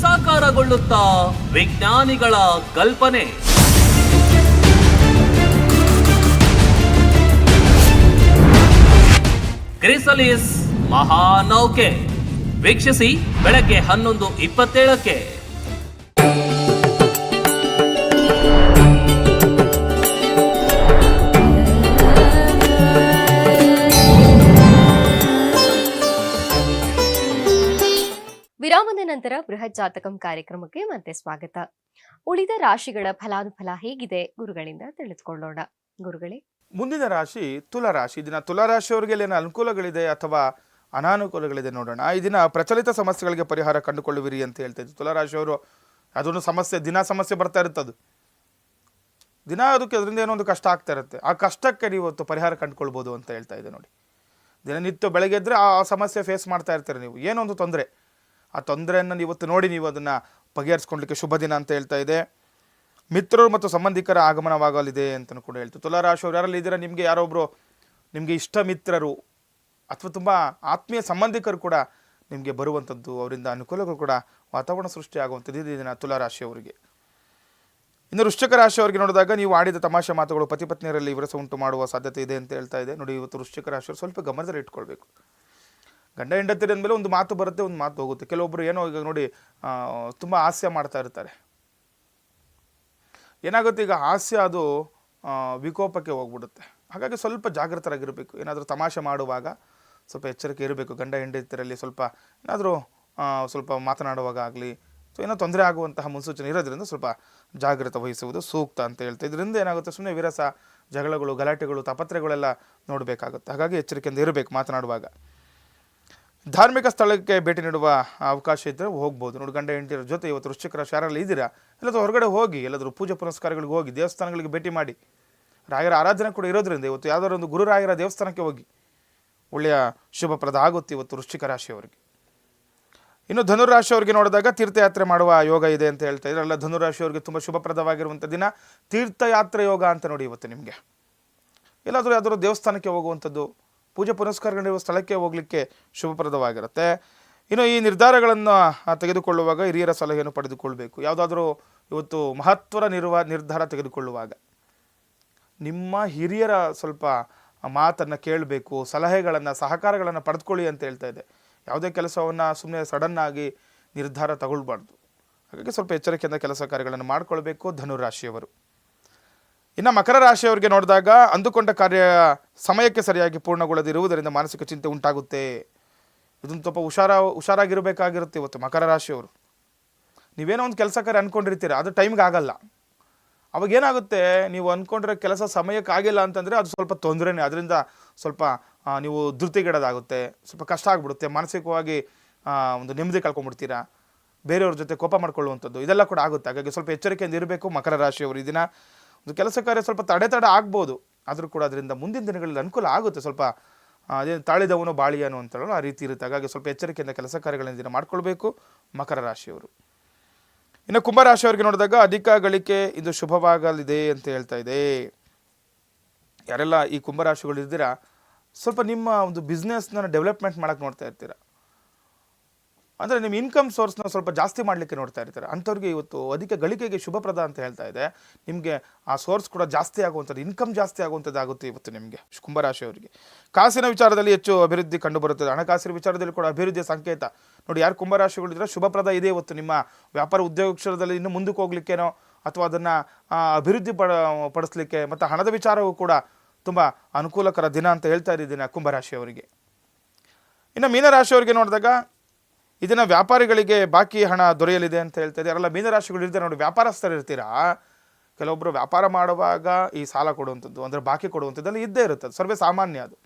ಸಾಕಾರಗೊಳ್ಳುತ್ತಾ ವಿಜ್ಞಾನಿಗಳ ಕಲ್ಪನೆ. ಕ್ರಿಸಲಿಸ್ ಮಹಾನೌಕೆ ವೀಕ್ಷಿಸಿ ಬೆಳಗ್ಗೆ ಹನ್ನೊಂದು ಇಪ್ಪತ್ತೇಳಕ್ಕೆ. ವಿರಾಮದ ನಂತರ ಬೃಹತ್ ಜಾತಕಂ ಕಾರ್ಯಕ್ರಮಕ್ಕೆ ಮತ್ತೆ ಸ್ವಾಗತ. ಉಳಿದ ರಾಶಿಗಳ ಫಲಾನುಫಲ ಹೇಗಿದೆ ಗುರುಗಳಿಂದ ತಿಳಿದುಕೊಳ್ಳೋಣ. ಗುರುಗಳೇ ಮುಂದಿನ ರಾಶಿ ತುಲಾರಾಶಿ ಇದನ್ನ ದಿನ ತುಲಾ ರಾಶಿಯವರಿಗೆ ಏನು ಅನುಕೂಲಗಳಿದೆ ಅಥವಾ ಅನಾನುಕೂಲಗಳಿದೆ ನೋಡೋಣ. ಈ ದಿನ ಪ್ರಚಲಿತ ಸಮಸ್ಯೆಗಳಿಗೆ ಪರಿಹಾರ ಕಂಡುಕೊಳ್ಳುವಿರಿ ಅಂತ ಹೇಳ್ತಾ ಇದ್ದು ತುಲಾರಾಶಿಯವರು ಅದೊಂದು ಸಮಸ್ಯೆ, ದಿನ ಸಮಸ್ಯೆ ಬರ್ತಾ ಇರುತ್ತದು. ದಿನ ಅದಕ್ಕೆ ಅದರಿಂದ ಏನೋ ಒಂದು ಕಷ್ಟ ಆಗ್ತಾ ಇರುತ್ತೆ. ಆ ಕಷ್ಟಕ್ಕೆ ನೀವು ಇವತ್ತು ಪರಿಹಾರ ಕಂಡುಕೊಳ್ಬೋದು ಅಂತ ಹೇಳ್ತಾ ಇದೆ ನೋಡಿ. ದಿನನಿತ್ಯ ಬೆಳಗ್ಗೆ ಇದ್ದರೆ ಆ ಸಮಸ್ಯೆ ಫೇಸ್ ಮಾಡ್ತಾ ಇರ್ತೀರಿ ನೀವು. ಏನೋ ಒಂದು ತೊಂದರೆ. ಆ ತೊಂದರೆಯನ್ನು ಇವತ್ತು ನೋಡಿ ನೀವು ಅದನ್ನು ಬಗೆಹರಿಸ್ಕೊಳ್ಲಿಕ್ಕೆ ಶುಭ ದಿನ ಅಂತ ಹೇಳ್ತಾ ಇದೆ ಮಿತ್ರರು ಮತ್ತು ಸಂಬಂಧಿಕರ ಆಗಮನವಾಗಲಿದೆ ಅಂತಲೂ ಕೂಡ ಹೇಳ್ತು ತುಲಾರಾಶಿಯವರು ಯಾರಲ್ಲಿ ಇದ್ದೀರಾ? ನಿಮಗೆ ಯಾರೊಬ್ಬರು ನಿಮಗೆ ಇಷ್ಟ ಮಿತ್ರರು ಅಥವಾ ತುಂಬ ಆತ್ಮೀಯ ಸಂಬಂಧಿಕರು ಕೂಡ ನಿಮಗೆ ಬರುವಂಥದ್ದು, ಅವರಿಂದ ಅನುಕೂಲಗಳು ಕೂಡ ವಾತಾವರಣ ಸೃಷ್ಟಿಯಾಗುವಂಥದ್ದು ಇದೆ ದಿನ ತುಲಾರಾಶಿಯವರಿಗೆ ಇನ್ನು ವೃಶ್ಚಿಕ ರಾಶಿಯವರಿಗೆ ನೋಡಿದಾಗ ನೀವು ಆಡಿದ ತಮಾಷೆ ಮಾತುಗಳು ಪತಿಪತ್ನಿಯರಲ್ಲಿ ವಿರಸ ಉಂಟು ಮಾಡುವ ಸಾಧ್ಯತೆ ಇದೆ ಅಂತ ಹೇಳ್ತಾ ಇದೆ. ನೋಡಿ, ಇವತ್ತು ವೃಶ್ಚಿಕ ರಾಶಿಯವರು ಸ್ವಲ್ಪ ಗಮನದಲ್ಲಿ ಇಟ್ಕೊಳ್ಬೇಕು. ಗಂಡ ಹೆಂಡತಿ ಅಂದಮೇಲೆ ಒಂದು ಮಾತು ಬರುತ್ತೆ, ಒಂದು ಮಾತು ಹೋಗುತ್ತೆ. ಕೆಲವೊಬ್ಬರು ಏನೋ ಈಗ ನೋಡಿ ತುಂಬ ಹಾಸ್ಯ ಮಾಡ್ತಾ ಇರ್ತಾರೆ. ಏನಾಗುತ್ತೆ ಈಗ ಹಾಸ್ಯ ಅದು ವಿಕೋಪಕ್ಕೆ ಹೋಗ್ಬಿಡುತ್ತೆ. ಹಾಗಾಗಿ ಸ್ವಲ್ಪ ಜಾಗೃತರಾಗಿರಬೇಕು ಏನಾದರೂ ತಮಾಷೆ ಮಾಡುವಾಗ ಸ್ವಲ್ಪ ಎಚ್ಚರಿಕೆ ಇರಬೇಕು. ಗಂಡ ಹೆಂಡತಿರಲ್ಲಿ ಸ್ವಲ್ಪ ಏನಾದರೂ ಸ್ವಲ್ಪ ಮಾತನಾಡುವಾಗ ಆಗಲಿ ಸೊ ಏನೋ ತೊಂದರೆ ಆಗುವಂತಹ ಮುನ್ಸೂಚನೆ ಇರೋದ್ರಿಂದ ಸ್ವಲ್ಪ ಜಾಗೃತ ವಹಿಸುವುದು ಸೂಕ್ತ ಅಂತ ಹೇಳ್ತಾ ಇದರಿಂದ ಏನಾಗುತ್ತೆ ಸುಮ್ಮನೆ ವಿರಸ, ಜಗಳಗಳು, ಗಲಾಟೆಗಳು ತಪತ್ರೆಗಳೆಲ್ಲ ನೋಡಬೇಕಾಗುತ್ತೆ. ಹಾಗಾಗಿ ಎಚ್ಚರಿಕೆಯಿಂದ ಇರಬೇಕು ಮಾತನಾಡುವಾಗ. ಧಾರ್ಮಿಕ ಸ್ಥಳಕ್ಕೆ ಭೇಟಿ ನೀಡುವ ಅವಕಾಶ ಇದ್ದರೆ ಹೋಗ್ಬೋದು. ನೋಡಿ, ಗಂಡ ಹೆಂಡತಿಯರ ಜೊತೆ ಇವತ್ತು ವೃಶ್ಚಿಕರ ಶಾರಲ್ಲಿ ಇದ್ದೀರಾ? ಎಲ್ಲಾದರೂ ಹೊರಗಡೆ ಹೋಗಿ, ಎಲ್ಲಾದರೂ ಪೂಜೆ ಪುನಸ್ಕಾರಗಳಿಗೆ ಹೋಗಿ, ದೇವಸ್ಥಾನಗಳಿಗೆ ಭೇಟಿ ಮಾಡಿ. ರಾಯರ ಆರಾಧನೆ ಕೂಡ ಇರೋದ್ರಿಂದ ಇವತ್ತು ಯಾವುದಾದ್ರು ಒಂದು ಗುರುರಾಯರ ದೇವಸ್ಥಾನಕ್ಕೆ ಹೋಗಿ ಒಳ್ಳೆಯ ಶುಭಪ್ರದ ಆಗುತ್ತೆ ಇವತ್ತು ವೃಶ್ಚಿಕ ರಾಶಿಯವರಿಗೆ. ಇನ್ನು ಧನುರಾಶಿಯವರಿಗೆ ನೋಡಿದಾಗ ತೀರ್ಥಯಾತ್ರೆ ಮಾಡುವ ಯೋಗ ಇದೆ ಅಂತ ಹೇಳ್ತಾ ಇದ್ರೆ ಅಲ್ಲ ಧನುರಾಶಿಯವರಿಗೆ ತುಂಬ ಶುಭಪ್ರದವಾಗಿರುವಂಥ ದಿನ ತೀರ್ಥಯಾತ್ರೆ ಯೋಗ ಅಂತ ನೋಡಿ ಇವತ್ತು ನಿಮಗೆ. ಎಲ್ಲಾದರೂ ಯಾವುದಾದ್ರು ದೇವಸ್ಥಾನಕ್ಕೆ ಹೋಗುವಂಥದ್ದು ಪೂಜೆ ಪುನಸ್ಕಾರಗಳಿರುವ ಸ್ಥಳಕ್ಕೆ ಹೋಗಲಿಕ್ಕೆ ಶುಭಪ್ರದವಾಗಿರುತ್ತೆ. ಇನ್ನು ಈ ನಿರ್ಧಾರಗಳನ್ನು ತೆಗೆದುಕೊಳ್ಳುವಾಗ ಹಿರಿಯರ ಸಲಹೆಯನ್ನು ಪಡೆದುಕೊಳ್ಬೇಕು. ಯಾವುದಾದ್ರೂ ಇವತ್ತು ಮಹತ್ವದ ನಿರ್ವ, ನಿರ್ಧಾರ ತೆಗೆದುಕೊಳ್ಳುವಾಗ ನಿಮ್ಮ ಹಿರಿಯರ ಸ್ವಲ್ಪ ಮಾತನ್ನು ಕೇಳಬೇಕು, ಸಲಹೆಗಳನ್ನು, ಸಹಕಾರಗಳನ್ನು ಪಡೆದುಕೊಳ್ಳಿ ಅಂತ ಹೇಳ್ತಾ ಇದೆ ಯಾವುದೇ ಕೆಲಸವನ್ನು ಸುಮ್ಮನೆ ಸಡನ್ನಾಗಿ ನಿರ್ಧಾರ ತಗೊಳ್ಬಾರ್ದು. ಹಾಗಾಗಿ ಸ್ವಲ್ಪ ಎಚ್ಚರಿಕೆಯಿಂದ ಕೆಲಸ ಕಾರ್ಯಗಳನ್ನು ಮಾಡಿಕೊಳ್ಬೇಕು ಧನುರಾಶಿಯವರು. ಇನ್ನು ಮಕರ ರಾಶಿಯವರಿಗೆ ನೋಡಿದಾಗ ಅಂದುಕೊಂಡ ಕಾರ್ಯ ಸಮಯಕ್ಕೆ ಸರಿಯಾಗಿ ಪೂರ್ಣಗೊಳ್ಳದಿರುವುದರಿಂದ ಮಾನಸಿಕ ಚಿಂತೆ ಉಂಟಾಗುತ್ತೆ. ಇದೊಂದು ಸ್ವಲ್ಪ ಹುಷಾರ, ಹುಷಾರಾಗಿರಬೇಕಾಗಿರುತ್ತೆ ಇವತ್ತು ಮಕರ ರಾಶಿಯವರು. ನೀವೇನೋ ಒಂದು ಕೆಲಸ ಕಾರ್ಯ ಅಂದ್ಕೊಂಡಿರ್ತೀರ ಅದು ಟೈಮ್ಗೆ ಆಗಲ್ಲ. ಅವಾಗ ಏನಾಗುತ್ತೆ, ನೀವು ಅಂದ್ಕೊಂಡ್ರೆ ಕೆಲಸ ಸಮಯಕ್ಕೆ ಆಗಿಲ್ಲ ಅಂತಂದರೆ ಅದು ಸ್ವಲ್ಪ ತೊಂದರೆನೇ, ಅದರಿಂದ ಸ್ವಲ್ಪ ನೀವು ಧೃತಿಗೆಡೋದಾಗುತ್ತೆ. ಸ್ವಲ್ಪ ಕಷ್ಟ ಆಗಿಬಿಡುತ್ತೆ, ಮಾನಸಿಕವಾಗಿ ಒಂದು ನೆಮ್ಮದಿ ಕಳ್ಕೊಂಡ್ಬಿಡ್ತೀರಾ ಬೇರೆಯವ್ರ ಜೊತೆ ಕೋಪ ಮಾಡ್ಕೊಳ್ಳುವಂಥದ್ದು ಇದೆಲ್ಲ ಕೂಡ ಆಗುತ್ತೆ. ಹಾಗಾಗಿ ಸ್ವಲ್ಪ ಎಚ್ಚರಿಕೆಯಿಂದ ಇರಬೇಕು ಮಕರ ರಾಶಿಯವರು ಈ ದಿನ. ಒಂದು ಕೆಲಸ ಕಾರ್ಯ ಸ್ವಲ್ಪ ತಡೆ ತಡೆ ಆಗ್ಬೋದು. ಆದರೂ ಕೂಡ ಅದರಿಂದ ಮುಂದಿನ ದಿನಗಳಲ್ಲಿ ಅನುಕೂಲ ಆಗುತ್ತೆ. ಸ್ವಲ್ಪ ಅದೇನು ಅದೇ ತಾಳಿದವನು ಬಾಳಿಯನು ಹೇಳೋ ಆ ರೀತಿ ಇರುತ್ತೆ. ಹಾಗಾಗಿ ಸ್ವಲ್ಪ ಎಚ್ಚರಿಕೆಯಿಂದ ಕೆಲಸ ಕಾರ್ಯಗಳನ್ನು ದಿನ ಮಾಡ್ಕೊಳ್ಬೇಕು ಮಕರ ರಾಶಿಯವರು. ಇನ್ನು ಕುಂಭರಾಶಿಯವರಿಗೆ ನೋಡಿದಾಗ ಅಧಿಕ ಗಳಿಕೆ ಇದು ಶುಭವಾಗಲಿದೆ ಅಂತ ಹೇಳ್ತಾ ಇದೆ. ಯಾರೆಲ್ಲ ಈ ಕುಂಭರಾಶಿಗಳು ಇದ್ದೀರಾ, ಸ್ವಲ್ಪ ನಿಮ್ಮ ಒಂದು ಬಿಸ್ನೆಸ್ನ ಡೆವಲಪ್ಮೆಂಟ್ ಮಾಡೋಕ್ಕೆ ನೋಡ್ತಾ ಇರ್ತೀರಾ? ಅಂದರೆ ನಿಮ್ಮ ಇನ್ಕಮ್ ಸೋರ್ಸ್ನ ಸ್ವಲ್ಪ ಜಾಸ್ತಿ ಮಾಡಲಿಕ್ಕೆ ನೋಡ್ತಾ ಇರ್ತಾರೆ. ಅಂಥವ್ರಿಗೆ ಇವತ್ತು ಅಧಿಕ ಗಳಿಕೆಗೆ ಶುಭಪ್ರದ ಅಂತ ಹೇಳ್ತಾ ಇದೆ. ನಿಮಗೆ ಆ ಸೋರ್ಸ್ ಕೂಡ ಜಾಸ್ತಿ ಆಗುವಂಥದ್ದು ಇನ್ಕಮ್ ಜಾಸ್ತಿ ಆಗುವಂಥದ್ದು ಆಗುತ್ತೆ ಇವತ್ತು ನಿಮಗೆ ಕುಂಭರಾಶಿಯವರಿಗೆ ಕಾಸಿನ ವಿಚಾರದಲ್ಲಿ ಹೆಚ್ಚು ಅಭಿವೃದ್ಧಿ ಕಂಡು ಬರುತ್ತದೆ ಹಣಕಾಸಿನ ವಿಚಾರದಲ್ಲಿ ಕೂಡ ಅಭಿವೃದ್ಧಿಯ ಸಂಕೇತ. ನೋಡಿ, ಯಾರು ಕುಂಭರಾಶಿಗಳಿದ್ರೆ ಶುಭಪ್ರದ ಇದೆ ಇವತ್ತು ನಿಮ್ಮ ವ್ಯಾಪಾರ ಉದ್ಯೋಗ ಕ್ಷೇತ್ರದಲ್ಲಿ ಇನ್ನು ಮುಂದಕ್ಕೆ ಹೋಗ್ಲಿಕ್ಕೇನೋ, ಅಥವಾ ಅದನ್ನು ಅಭಿವೃದ್ಧಿ ಪಡ, ಪಡಿಸ್ಲಿಕ್ಕೆ, ಮತ್ತು ಹಣದ ವಿಚಾರವೂ ಕೂಡ ತುಂಬ ಅನುಕೂಲಕರ ದಿನ ಅಂತ ಹೇಳ್ತಾ ಇದ್ದೀನಿ ಕುಂಭರಾಶಿಯವರಿಗೆ ಇನ್ನು ಮೀನರಾಶಿಯವರಿಗೆ ನೋಡಿದಾಗ ಇದನ್ನು ವ್ಯಾಪಾರಿಗಳಿಗೆ ಬಾಕಿ ಹಣ ದೊರೆಯಲಿದೆ ಅಂತ ಹೇಳ್ತಾ ಯಾರೆಲ್ಲ ಮೀನರಾಶಿಗಳು ಇರ್ತಾರೆ ನೋಡಿ ವ್ಯಾಪಾರಸ್ಥರು ಇರ್ತೀರಾ? ಕೆಲವೊಬ್ಬರು ವ್ಯಾಪಾರ ಮಾಡುವಾಗ ಈ ಸಾಲ ಕೊಡುವಂಥದ್ದು, ಅಂದರೆ ಬಾಕಿ ಕೊಡುವಂಥದ್ದೆಲ್ಲ ಇದ್ದೇ ಇರುತ್ತೆ ಸರ್ವೇ ಸಾಮಾನ್ಯ ಅದು.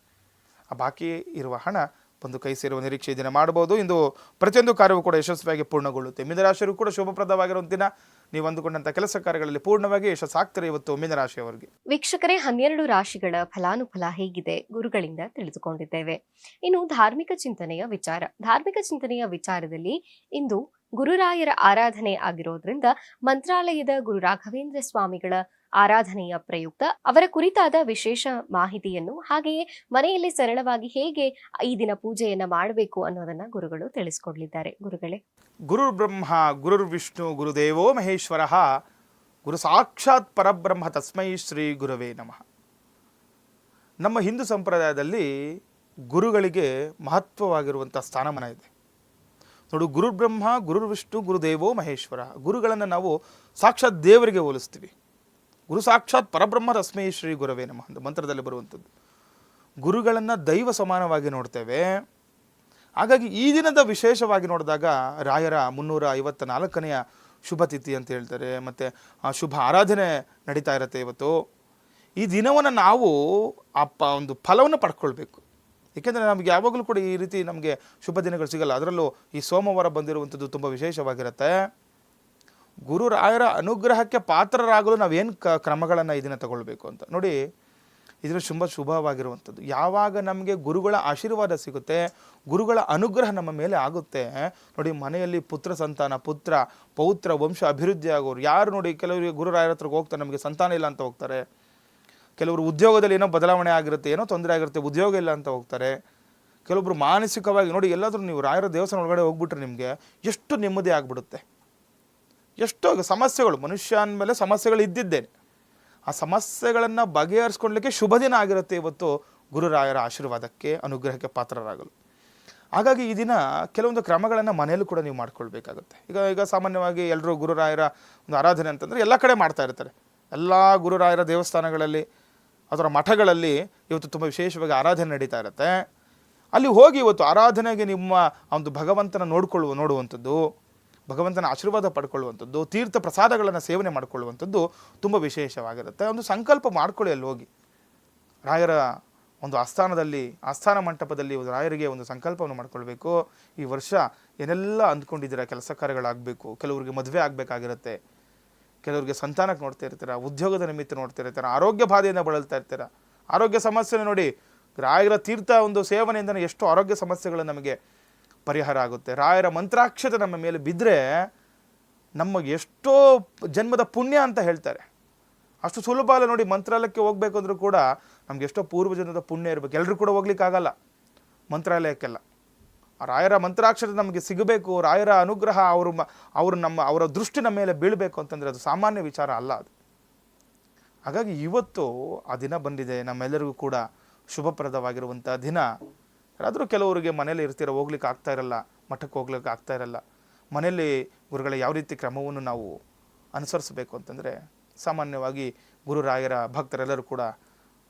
ಆ ಬಾಕಿ ಇರುವ ಹಣ ಬಂದು ಕೈ ಸೇರುವ ನಿರೀಕ್ಷೆ ದಿನ ಮಾಡ್ಬೋದು ಇಂದು ಪ್ರತಿಯೊಂದು ಕಾರ್ಯವೂ ಕೂಡ ಯಶಸ್ವಿಯಾಗಿ ಪೂರ್ಣಗೊಳ್ಳುತ್ತೆ. ಮೀನರಾಶಿಯರು ಕೂಡ ಶುಭಪ್ರದವಾಗಿರುವಂತ ದಿನ ನೀವು ಅಂದುಕೊಂಡಂತ ಕೆಲಸ ಕಾರ್ಯಗಳಲ್ಲಿ ಪೂರ್ಣವಾಗಿ ಯಶಸ್ಸಾಗ್ತಾರೆ ಇವತ್ತು ಮೀನರಾಶಿಯವರಿಗೆ. ವೀಕ್ಷಕರೇ, ಹನ್ನೆರಡು ರಾಶಿಗಳ ಫಲಾನುಫಲ ಹೇಗಿದೆ ಗುರುಗಳಿಂದ ತಿಳಿದುಕೊಂಡಿದ್ದೇವೆ. ಇನ್ನು ಧಾರ್ಮಿಕ ಚಿಂತನೆಯ ವಿಚಾರ. ಧಾರ್ಮಿಕ ಚಿಂತನೆಯ ವಿಚಾರದಲ್ಲಿ ಇಂದು ಗುರುರಾಯರ ಆರಾಧನೆ ಆಗಿರೋದ್ರಿಂದ ಮಂತ್ರಾಲಯದ ಗುರು ರಾಘವೇಂದ್ರ ಸ್ವಾಮಿಗಳ ಆರಾಧನೆಯ ಪ್ರಯುಕ್ತ ಅವರ ಕುರಿತಾದ ವಿಶೇಷ ಮಾಹಿತಿಯನ್ನು ಹಾಗೆಯೇ ಮನೆಯಲ್ಲಿ ಸರಳವಾಗಿ ಹೇಗೆ ಈ ದಿನ ಪೂಜೆಯನ್ನ ಮಾಡಬೇಕು ಅನ್ನೋದನ್ನ ಗುರುಗಳು ತಿಳಿಸ್ಕೊಡ್ಲಿದ್ದಾರೆ. ಗುರುಗಳೇ. ಗುರು ಬ್ರಹ್ಮ, ಗುರುರ್ ವಿಷ್ಣು, ಗುರುದೇವೋ ಮಹೇಶ್ವರ, ಗುರು ಸಾಕ್ಷಾತ್ ಪರಬ್ರಹ್ಮ ತಸ್ಮೈ ಶ್ರೀ ಗುರುವೇ ನಮಃ. ನಮ್ಮ ಹಿಂದೂ ಸಂಪ್ರದಾಯದಲ್ಲಿ ಗುರುಗಳಿಗೆ ಮಹತ್ವವಾಗಿರುವಂಥ ಸ್ಥಾನಮಾನ ಇದೆ. ನೋಡು, ಗುರು ಬ್ರಹ್ಮ, ಗುರು ವಿಷ್ಣು ಗುರುದೇವೋ ಮಹೇಶ್ವರ. ಗುರುಗಳನ್ನು ನಾವು ಸಾಕ್ಷಾತ್ ದೇವರಿಗೆ ಹೋಲಿಸ್ತೀವಿ. ಗುರು ಸಾಕ್ಷಾತ್ ಪರಬ್ರಹ್ಮ ರಸ್ಮೇ ಶ್ರೀ ಗುರವೇ ನಮಃ ಅಂತ ಮಂತ್ರದಲ್ಲಿ ಬರುವಂಥದ್ದು. ಗುರುಗಳನ್ನು ದೈವ ಸಮಾನವಾಗಿ ನೋಡ್ತೇವೆ. ಹಾಗಾಗಿ ಈ ದಿನದ ವಿಶೇಷವಾಗಿ ನೋಡಿದಾಗ ರಾಯರ ಮುನ್ನೂರ ಐವತ್ತ ನಾಲ್ಕನೆಯ ಶುಭ ತಿಥಿ ಅಂತ ಹೇಳ್ತಾರೆ. ಮತ್ತು, ಆ ಶುಭ ಆರಾಧನೆ ನಡೀತಾ ಇರುತ್ತೆ ಇವತ್ತು. ಈ ದಿನವನ್ನು ನಾವು ಆ ಒಂದು ಫಲವನ್ನು ಪಡ್ಕೊಳ್ಬೇಕು. ಏಕೆಂದರೆ ನಮಗೆ ಯಾವಾಗಲೂ ಕೂಡ ಈ ರೀತಿ ನಮಗೆ ಶುಭ ದಿನಗಳು ಸಿಗಲ್ಲ. ಅದರಲ್ಲೂ ಈ ಸೋಮವಾರ ಬಂದಿರುವಂಥದ್ದು ತುಂಬ ವಿಶೇಷವಾಗಿರುತ್ತೆ. ಗುರು ರಾಯರ ಅನುಗ್ರಹಕ್ಕೆ ಪಾತ್ರರಾಗಲು ನಾವೇನು ಕ, ಕ್ರಮಗಳನ್ನು ಇದನ್ನು ತಗೊಳ್ಬೇಕು ಅಂತ. ನೋಡಿ ಇದರ ತುಂಬ ಶುಭವಾಗಿರುವಂಥದ್ದು. ಯಾವಾಗ ನಮಗೆ ಗುರುಗಳ ಆಶೀರ್ವಾದ ಸಿಗುತ್ತೆ, ಗುರುಗಳ ಅನುಗ್ರಹ ನಮ್ಮ ಮೇಲೆ ಆಗುತ್ತೆ. ನೋಡಿ, ಮನೆಯಲ್ಲಿ ಪುತ್ರ ಸಂತಾನ, ಪುತ್ರ, ಪೌತ್ರ, ವಂಶ, ಅಭಿವೃದ್ಧಿ ಆಗೋರು, ಯಾರು ನೋಡಿ ಕೆಲವರಿಗೆ ಗುರುರಾಯರ ಹತ್ರಕ್ಕೆ ಹೋಗ್ತಾರೆ, ನಮಗೆ ಸಂತಾನ ಇಲ್ಲ ಅಂತ ಹೋಗ್ತಾರೆ. ಕೆಲವರು ಉದ್ಯೋಗದಲ್ಲಿ ಏನೋ ಬದಲಾವಣೆ ಆಗಿರುತ್ತೆ, ಏನೋ ತೊಂದರೆ ಆಗಿರುತ್ತೆ, ಉದ್ಯೋಗ ಇಲ್ಲ ಅಂತ ಹೋಗ್ತಾರೆ. ಕೆಲವೊಬ್ರು ಮಾನಸಿಕವಾಗಿ ನೋಡಿ ಎಲ್ಲಾದರೂ ನೀವು ರಾಯರ ದೇವಸ್ಥಾನ ಒಳಗಡೆ ಹೋಗ್ಬಿಟ್ರೆ ನಿಮಗೆ ಎಷ್ಟು ನೆಮ್ಮದಿ ಆಗಿಬಿಡುತ್ತೆ. ಎಷ್ಟೋ ಸಮಸ್ಯೆಗಳು, ಮನುಷ್ಯ ಅಂದಮೇಲೆ ಸಮಸ್ಯೆಗಳು ಇದ್ದಿದ್ದೇನೆ. ಆ ಸಮಸ್ಯೆಗಳನ್ನು ಬಗೆಹರಿಸ್ಕೊಳ್ಲಿಕ್ಕೆ ಶುಭ ದಿನ ಆಗಿರುತ್ತೆ ಇವತ್ತು ಗುರುರಾಯರ ಆಶೀರ್ವಾದಕ್ಕೆ ಅನುಗ್ರಹಕ್ಕೆ ಪಾತ್ರರಾಗಲು. ಹಾಗಾಗಿ ಈ ದಿನ ಕೆಲವೊಂದು ಕ್ರಮಗಳನ್ನು ಮನೆಯಲ್ಲೂ ಕೂಡ ನೀವು ಮಾಡ್ಕೊಳ್ಬೇಕಾಗುತ್ತೆ. ಈಗ ಈಗ ಸಾಮಾನ್ಯವಾಗಿ ಎಲ್ಲರೂ ಗುರುರಾಯರ ಒಂದು ಆರಾಧನೆ ಅಂತಂದರೆ ಎಲ್ಲ ಕಡೆ ಮಾಡ್ತಾ ಇರ್ತಾರೆ. ಎಲ್ಲ ಗುರುರಾಯರ ದೇವಸ್ಥಾನಗಳಲ್ಲಿ ಅದರ ಮಠಗಳಲ್ಲಿ ಇವತ್ತು ತುಂಬ ವಿಶೇಷವಾಗಿ ಆರಾಧನೆ ನಡೀತಾ ಇರುತ್ತೆ. ಅಲ್ಲಿ ಹೋಗಿ ಇವತ್ತು ಆರಾಧನೆಗೆ ನಿಮ್ಮ ಒಂದು ಭಗವಂತನ ನೋಡಿಕೊಳ್ಳುವ, ನೋಡುವಂಥದ್ದು, ಭಗವಂತನ ಆಶೀರ್ವಾದ ಪಡ್ಕೊಳ್ಳುವಂಥದ್ದು, ತೀರ್ಥ ಪ್ರಸಾದಗಳನ್ನು ಸೇವನೆ ಮಾಡಿಕೊಳ್ಳುವಂಥದ್ದು ತುಂಬ ವಿಶೇಷವಾಗಿರುತ್ತೆ. ಒಂದು ಸಂಕಲ್ಪ ಮಾಡ್ಕೊಳ್ಳಿ ಅಲ್ಲಿ ಹೋಗಿ. ರಾಯರ ಒಂದು ಆಸ್ಥಾನದಲ್ಲಿ, ಆಸ್ಥಾನ ಮಂಟಪದಲ್ಲಿ ಒಂದು ರಾಯರಿಗೆ ಒಂದು ಸಂಕಲ್ಪವನ್ನು ಮಾಡ್ಕೊಳ್ಬೇಕು. ಈ ವರ್ಷ ಏನೆಲ್ಲ ಅಂದ್ಕೊಂಡಿದ್ದೀರಾ, ಕೆಲಸ ಕಾರ್ಯಗಳಾಗಬೇಕು, ಕೆಲವರಿಗೆ ಮದುವೆ ಆಗಬೇಕಾಗಿರುತ್ತೆ ಕೆಲವರಿಗೆ ಸಂತಾನಕ್ಕೆ ನೋಡ್ತಾ ಇರ್ತೀರ, ಉದ್ಯೋಗದ ನಿಮಿತ್ತ ನೋಡ್ತಾ ಇರ್ತೀರ, ಆರೋಗ್ಯ ಬಾಧೆಯಿಂದ ಬಳಲ್ತಾ ಇರ್ತೀರ. ಆರೋಗ್ಯ ಸಮಸ್ಯೆ ನೋಡಿ, ರಾಯರ ತೀರ್ಥ ಒಂದು ಸೇವನೆಯಿಂದ ಎಷ್ಟು ಆರೋಗ್ಯ ಸಮಸ್ಯೆಗಳು ನಮಗೆ ಪರಿಹಾರ ಆಗುತ್ತೆ. ರಾಯರ ಮಂತ್ರಾಕ್ಷತೆ ನಮ್ಮ ಮೇಲೆ ಬಿದ್ದರೆ ನಮಗೆ ಎಷ್ಟೋ ಜನ್ಮದ ಪುಣ್ಯ ಅಂತ ಹೇಳ್ತಾರೆ. ಅಷ್ಟು ಸುಲಭ ಅಲ್ಲ ನೋಡಿ, ಮಂತ್ರಾಲಯಕ್ಕೆ ಹೋಗ್ಬೇಕು ಅಂದ್ರೂ ಕೂಡ ನಮ್ಗೆ ಎಷ್ಟೋ ಪೂರ್ವಜನ್ಮದ ಪುಣ್ಯ ಇರಬೇಕು. ಎಲ್ಲರೂ ಕೂಡ ಹೋಗ್ಲಿಕ್ಕಾಗಲ್ಲ. ಮಂತ್ರಾಲಯಕ್ಕೆಲ್ಲ. ರಾಯರ ಮಂತ್ರಾಕ್ಷರ ನಮಗೆ ಸಿಗಬೇಕು, ರಾಯರ ಅನುಗ್ರಹ ಅವರು ಅವರು ನಮ್ಮ, ಅವರ ದೃಷ್ಟಿನ ಮೇಲೆ ಬೀಳಬೇಕು ಅಂತಂದರೆ ಅದು ಸಾಮಾನ್ಯ ವಿಚಾರ ಅಲ್ಲ ಅದು. ಹಾಗಾಗಿ ಇವತ್ತು ಆ ದಿನ ಬಂದಿದೆ, ನಮ್ಮೆಲ್ಲರಿಗೂ ಕೂಡ ಶುಭಪ್ರದವಾಗಿರುವಂಥ ದಿನ. ಯಾರಾದರೂ ಕೆಲವರಿಗೆ ಮನೇಲಿ ಇರ್ತೀರ, ಹೋಗ್ಲಿಕ್ಕೆ ಆಗ್ತಾ ಇರಲ್ಲ, ಮಠಕ್ಕೆ ಹೋಗ್ಲಿಕ್ಕೆ ಆಗ್ತಾ ಇರಲ್ಲ, ಮನೆಯಲ್ಲಿ ಗುರುಗಳ ಯಾವ ರೀತಿ ಕ್ರಮವನ್ನು ನಾವು ಅನುಸರಿಸಬೇಕು ಅಂತಂದರೆ ಸಾಮಾನ್ಯವಾಗಿ ಗುರು ರಾಯರ ಭಕ್ತರೆಲ್ಲರೂ ಕೂಡ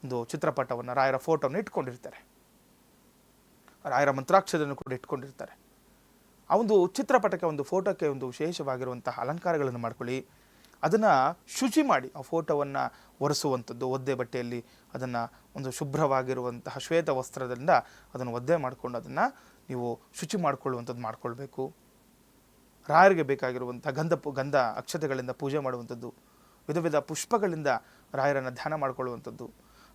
ಒಂದು ಚಿತ್ರಪಟವನ್ನು, ರಾಯರ ಫೋಟೋವನ್ನು ಇಟ್ಕೊಂಡಿರ್ತಾರೆ. ರಾಯರ ಮಂತ್ರಾಕ್ಷರನ್ನು ಕೂಡ ಇಟ್ಕೊಂಡಿರ್ತಾರೆ. ಆ ಒಂದು ಚಿತ್ರಪಟಕ್ಕೆ ಒಂದು ಫೋಟೋಕ್ಕೆ ಒಂದು ವಿಶೇಷವಾಗಿರುವಂತಹ ಅಲಂಕಾರಗಳನ್ನು ಮಾಡ್ಕೊಳ್ಳಿ. ಅದನ್ನು ಶುಚಿ ಮಾಡಿ, ಆ ಫೋಟೋವನ್ನು ಒರೆಸುವಂಥದ್ದು, ಒದ್ದೆ ಬಟ್ಟೆಯಲ್ಲಿ ಅದನ್ನು ಒಂದು ಶುಭ್ರವಾಗಿರುವಂತಹ ಶ್ವೇತ ವಸ್ತ್ರದಿಂದ ಅದನ್ನು ಒದ್ದೆ ಮಾಡಿಕೊಂಡು ಅದನ್ನು ನೀವು ಶುಚಿ ಮಾಡಿಕೊಳ್ಳುವಂಥದ್ದು ಮಾಡಿಕೊಳ್ಬೇಕು. ರಾಯರಿಗೆ ಬೇಕಾಗಿರುವಂಥ ಗಂಧ ಗಂಧ ಅಕ್ಷತೆಗಳಿಂದ ಪೂಜೆ ಮಾಡುವಂಥದ್ದು, ವಿಧ ವಿಧ ಪುಷ್ಪಗಳಿಂದ ರಾಯರನ್ನು ಧ್ಯಾನ ಮಾಡಿಕೊಳ್ಳುವಂಥದ್ದು.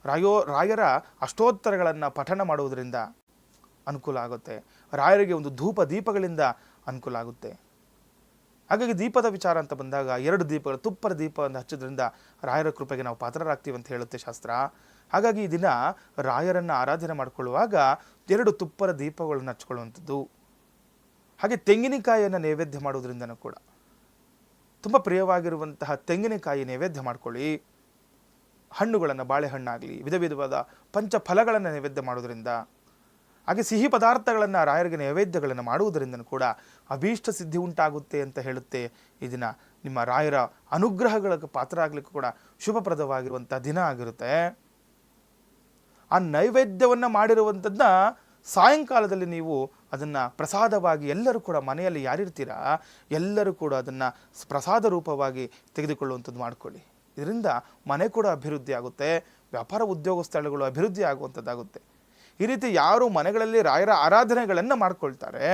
ರಾಯೋ, ರಾಯರ ಅಷ್ಟೋತ್ತರಗಳನ್ನು ಪಠಣ ಮಾಡುವುದರಿಂದ ಅನುಕೂಲ ಆಗುತ್ತೆ. ರಾಯರಿಗೆ ಒಂದು ಧೂಪ ದೀಪಗಳಿಂದ ಅನುಕೂಲ ಆಗುತ್ತೆ. ಹಾಗಾಗಿ ದೀಪದ ವಿಚಾರ ಅಂತ ಬಂದಾಗ ಎರಡು ದೀಪಗಳು, ತುಪ್ಪರ ದೀಪವನ್ನು ಹಚ್ಚೋದ್ರಿಂದ ರಾಯರ ಕೃಪೆಗೆ ನಾವು ಪಾತ್ರರಾಗ್ತೀವಿ ಅಂತ ಹೇಳುತ್ತೆ ಶಾಸ್ತ್ರ. ಹಾಗಾಗಿ ಈ ದಿನ ರಾಯರನ್ನು ಆರಾಧನೆ ಮಾಡಿಕೊಳ್ಳುವಾಗ ಎರಡು ತುಪ್ಪರ ದೀಪಗಳನ್ನು ಹಚ್ಕೊಳ್ಳುವಂಥದ್ದು. ಹಾಗೆ ತೆಂಗಿನಕಾಯಿಯನ್ನು ನೈವೇದ್ಯ ಮಾಡೋದ್ರಿಂದನೂ ಕೂಡ. ತುಂಬ ಪ್ರಿಯವಾಗಿರುವಂತಹ ತೆಂಗಿನಕಾಯಿ ನೈವೇದ್ಯ ಮಾಡ್ಕೊಳ್ಳಿ. ಹಣ್ಣುಗಳನ್ನು, ಬಾಳೆಹಣ್ಣಾಗಲಿ ವಿಧ ವಿಧವಾದ ಪಂಚಫಲಗಳನ್ನು ನೈವೇದ್ಯ ಮಾಡೋದ್ರಿಂದ ಹಾಗೆ ಸಿಹಿ ಪದಾರ್ಥಗಳನ್ನು ರಾಯರಿಗೆ ನೈವೇದ್ಯಗಳನ್ನು ಮಾಡುವುದರಿಂದ ಕೂಡ ಅಭೀಷ್ಟ ಸಿದ್ಧಿ ಉಂಟಾಗುತ್ತೆ ಅಂತ ಹೇಳುತ್ತೆ ಈ ದಿನ. ನಿಮ್ಮ ರಾಯರ ಅನುಗ್ರಹಗಳಿಗೆ ಪಾತ್ರ ಆಗಲಿಕ್ಕೂ ಕೂಡ ಶುಭಪ್ರದವಾಗಿರುವಂಥ ದಿನ ಆಗಿರುತ್ತೆ. ಆ ನೈವೇದ್ಯವನ್ನು ಮಾಡಿರುವಂಥದ್ದನ್ನ ಸಾಯಂಕಾಲದಲ್ಲಿ ನೀವು ಅದನ್ನು ಪ್ರಸಾದವಾಗಿ ಎಲ್ಲರೂ ಕೂಡ ಮನೆಯಲ್ಲಿ ಯಾರಿರ್ತೀರಾ? ಎಲ್ಲರೂ ಕೂಡ ಅದನ್ನು ಪ್ರಸಾದ ರೂಪವಾಗಿ ತೆಗೆದುಕೊಳ್ಳುವಂಥದ್ದು ಮಾಡಿಕೊಳ್ಳಿ. ಇದರಿಂದ ಮನೆ ಕೂಡ ಅಭಿವೃದ್ಧಿ ಆಗುತ್ತೆ ವ್ಯಾಪಾರ ಉದ್ಯೋಗ ಸ್ಥಳಗಳು ಅಭಿವೃದ್ಧಿ ಆಗುವಂಥದ್ದಾಗುತ್ತೆ ಈ ರೀತಿ ಯಾರು ಮನೆಗಳಲ್ಲಿ ರಾಯರ ಆರಾಧನೆಗಳನ್ನು ಮಾಡ್ಕೊಳ್ತಾರೆ,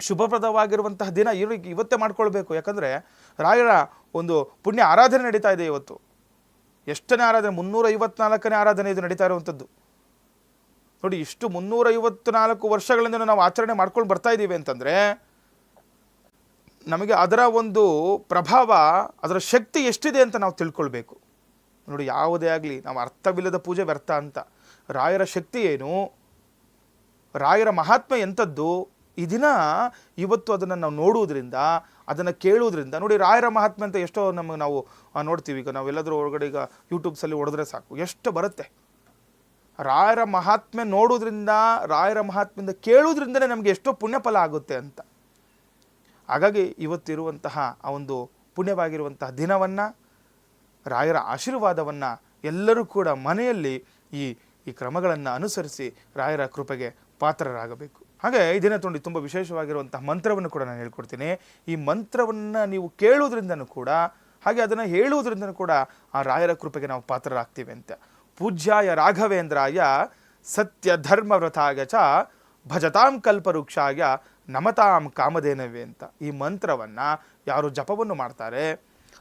ಶುಭಪ್ರದವಾಗಿರುವಂತಹ ದಿನ ಇರು, ಇವತ್ತೇ ಮಾಡ್ಕೊಳ್ಬೇಕು. ಯಾಕಂದರೆ ರಾಯರ ಒಂದು ಪುಣ್ಯ ಆರಾಧನೆ ನಡೀತಾ ಇದೆ ಇವತ್ತು. ಎಷ್ಟನೇ ಆರಾಧನೆ? ಮುನ್ನೂರ ಐವತ್ನಾಲ್ಕನೇ ಆರಾಧನೆ ಇದು ನಡೀತಾ ಇರುವಂಥದ್ದು. ನೋಡಿ, ಇಷ್ಟು ಮುನ್ನೂರ ಐವತ್ನಾಲ್ಕು ವರ್ಷಗಳಿಂದ ನಾವು ಆಚರಣೆ ಮಾಡ್ಕೊಂಡು ಬರ್ತಾ ಇದ್ದೀವಿ ಅಂತಂದರೆ, ನಮಗೆ ಅದರ ಒಂದು ಪ್ರಭಾವ, ಅದರ ಶಕ್ತಿ ಎಷ್ಟಿದೆ ಅಂತ ನಾವು ತಿಳ್ಕೊಳ್ಬೇಕು. ನೋಡಿ, ಯಾವುದೇ ಆಗಲಿ, ನಾವು ಅರ್ಥವಿಲ್ಲದ ಪೂಜೆ ವ್ಯರ್ಥ ಅಂತ. ರಾಯರ ಶಕ್ತಿ ಏನು? ರಾಯರ ಮಹಾತ್ಮೆ ಎಂಥದ್ದು? ಈ ದಿನ ಇವತ್ತು ಅದನ್ನು ನಾವು ನೋಡುವುದರಿಂದ, ಅದನ್ನು ಕೇಳುವುದರಿಂದ, ನೋಡಿ ರಾಯರ ಮಹಾತ್ಮೆ ಅಂತ ಎಷ್ಟೋ ನಮಗೆ ನಾವು ನೋಡ್ತೀವಿ. ಈಗ ನಾವೆಲ್ಲಾದರೂ ಒಳಗಡೆ ಈಗ ಯೂಟ್ಯೂಬ್ಸಲ್ಲಿ ಹೊಡೆದ್ರೆ ಸಾಕು. ಎಷ್ಟು ಬರುತ್ತೆ? ರಾಯರ ಮಹಾತ್ಮೆ ನೋಡೋದ್ರಿಂದ ರಾಯರ ಮಹಾತ್ಮೆಯಿಂದ ಕೇಳೋದ್ರಿಂದಲೇ ನಮಗೆ ಎಷ್ಟೋ ಪುಣ್ಯಫಲ ಆಗುತ್ತೆ ಅಂತ. ಹಾಗಾಗಿ ಇವತ್ತಿರುವಂತಹ ಆ ಒಂದು ಪುಣ್ಯವಾಗಿರುವಂತಹ ದಿನವನ್ನು, ರಾಯರ ಆಶೀರ್ವಾದವನ್ನು ಎಲ್ಲರೂ ಕೂಡ ಮನೆಯಲ್ಲಿ ಈ ಈ ಕ್ರಮಗಳನ್ನು ಅನುಸರಿಸಿ ರಾಯರ ಕೃಪೆಗೆ ಪಾತ್ರರಾಗಬೇಕು. ಹಾಗೆ ಈ ತೊಂಡಿ ತುಂಬ ವಿಶೇಷವಾಗಿರುವಂತಹ ಮಂತ್ರವನ್ನು ಕೂಡ ನಾನು ಹೇಳ್ಕೊಡ್ತೀನಿ. ಈ ಮಂತ್ರವನ್ನು ನೀವು ಕೇಳುವುದರಿಂದನೂ ಕೂಡ, ಹಾಗೆ ಅದನ್ನು ಹೇಳುವುದರಿಂದನೂ ಕೂಡ ಆ ರಾಯರ ಕೃಪೆಗೆ ನಾವು ಪಾತ್ರರಾಗ್ತೀವಿ ಅಂತ. ಪೂಜ್ಯಾಯ ರಾಘವೇಂದ್ರಾಯ ಸತ್ಯ ಧರ್ಮ ವ್ರತಾಗ ಚ ಭಜತಾಂ ಕಲ್ಪವೃಕ್ಷಾಯ ನಮತಾಂ ಕಾಮಧೇನವೇ ಅಂತ. ಈ ಮಂತ್ರವನ್ನು ಯಾರು ಜಪವನ್ನು ಮಾಡ್ತಾರೆ,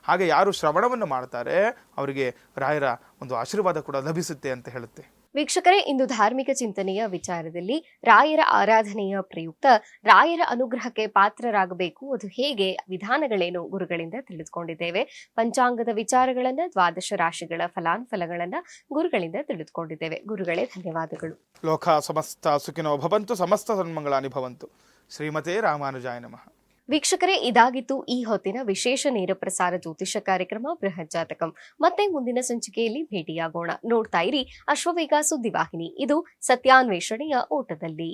ಹಾಗೆ ಯಾರು ಶ್ರವಣವನ್ನು ಮಾಡ್ತಾರೆ, ಅವರಿಗೆ ರಾಯರ ಒಂದು ಆಶೀರ್ವಾದ ಕೂಡ ಲಭಿಸುತ್ತೆ ಅಂತ ಹೇಳುತ್ತೆ. ವೀಕ್ಷಕರೇ, ಇಂದು ಧಾರ್ಮಿಕ ಚಿಂತನೆಯ ವಿಚಾರದಲ್ಲಿ ರಾಯರ ಆರಾಧನೆಯ ಪ್ರಯುಕ್ತ ರಾಯರ ಅನುಗ್ರಹಕ್ಕೆ ಪಾತ್ರರಾಗಬೇಕು. ಅದು ಹೇಗೆ? ವಿಧಾನಗಳೇನು ಗುರುಗಳಿಂದ ತಿಳಿದುಕೊಂಡಿದ್ದೇವೆ. ಪಂಚಾಂಗದ ವಿಚಾರಗಳನ್ನ, ದ್ವಾದಶ ರಾಶಿಗಳ ಫಲಾನುಫಲಗಳನ್ನ ಗುರುಗಳಿಂದ ತಿಳಿದುಕೊಂಡಿದ್ದೇವೆ. ಗುರುಗಳೇ, ಧನ್ಯವಾದಗಳು. ಲೋಕ ಸಮಸ್ತ ಸುಖಿನೋ ಭವಂತು, ಸಮಸ್ತ ಸನ್ಮಂಗಳ ಅನುಭವಂತು ಶ್ರೀಮತೇ ರಾಮಾನುಜಾಯ ನಮಃ. ವೀಕ್ಷಕರೇ, ಇದಾಗಿತ್ತು ಈ ಹೊತ್ತಿನ ವಿಶೇಷ ನೇರ ಪ್ರಸಾರ ಜ್ಯೋತಿಷ ಕಾರ್ಯಕ್ರಮ, ಬೃಹತ್ ಜಾತಕಂ. ಮತ್ತೆ ಮುಂದಿನ ಸಂಚಿಕೆಯಲ್ಲಿ ಭೇಟಿಯಾಗೋಣ. ನೋಡ್ತಾ ಇರಿ ಅಶ್ವವೇಗ ಸುದ್ದಿವಾಹಿನಿ. ಇದು ಸತ್ಯಾನ್ವೇಷಣೆಯ ಓಟದಲ್ಲಿ.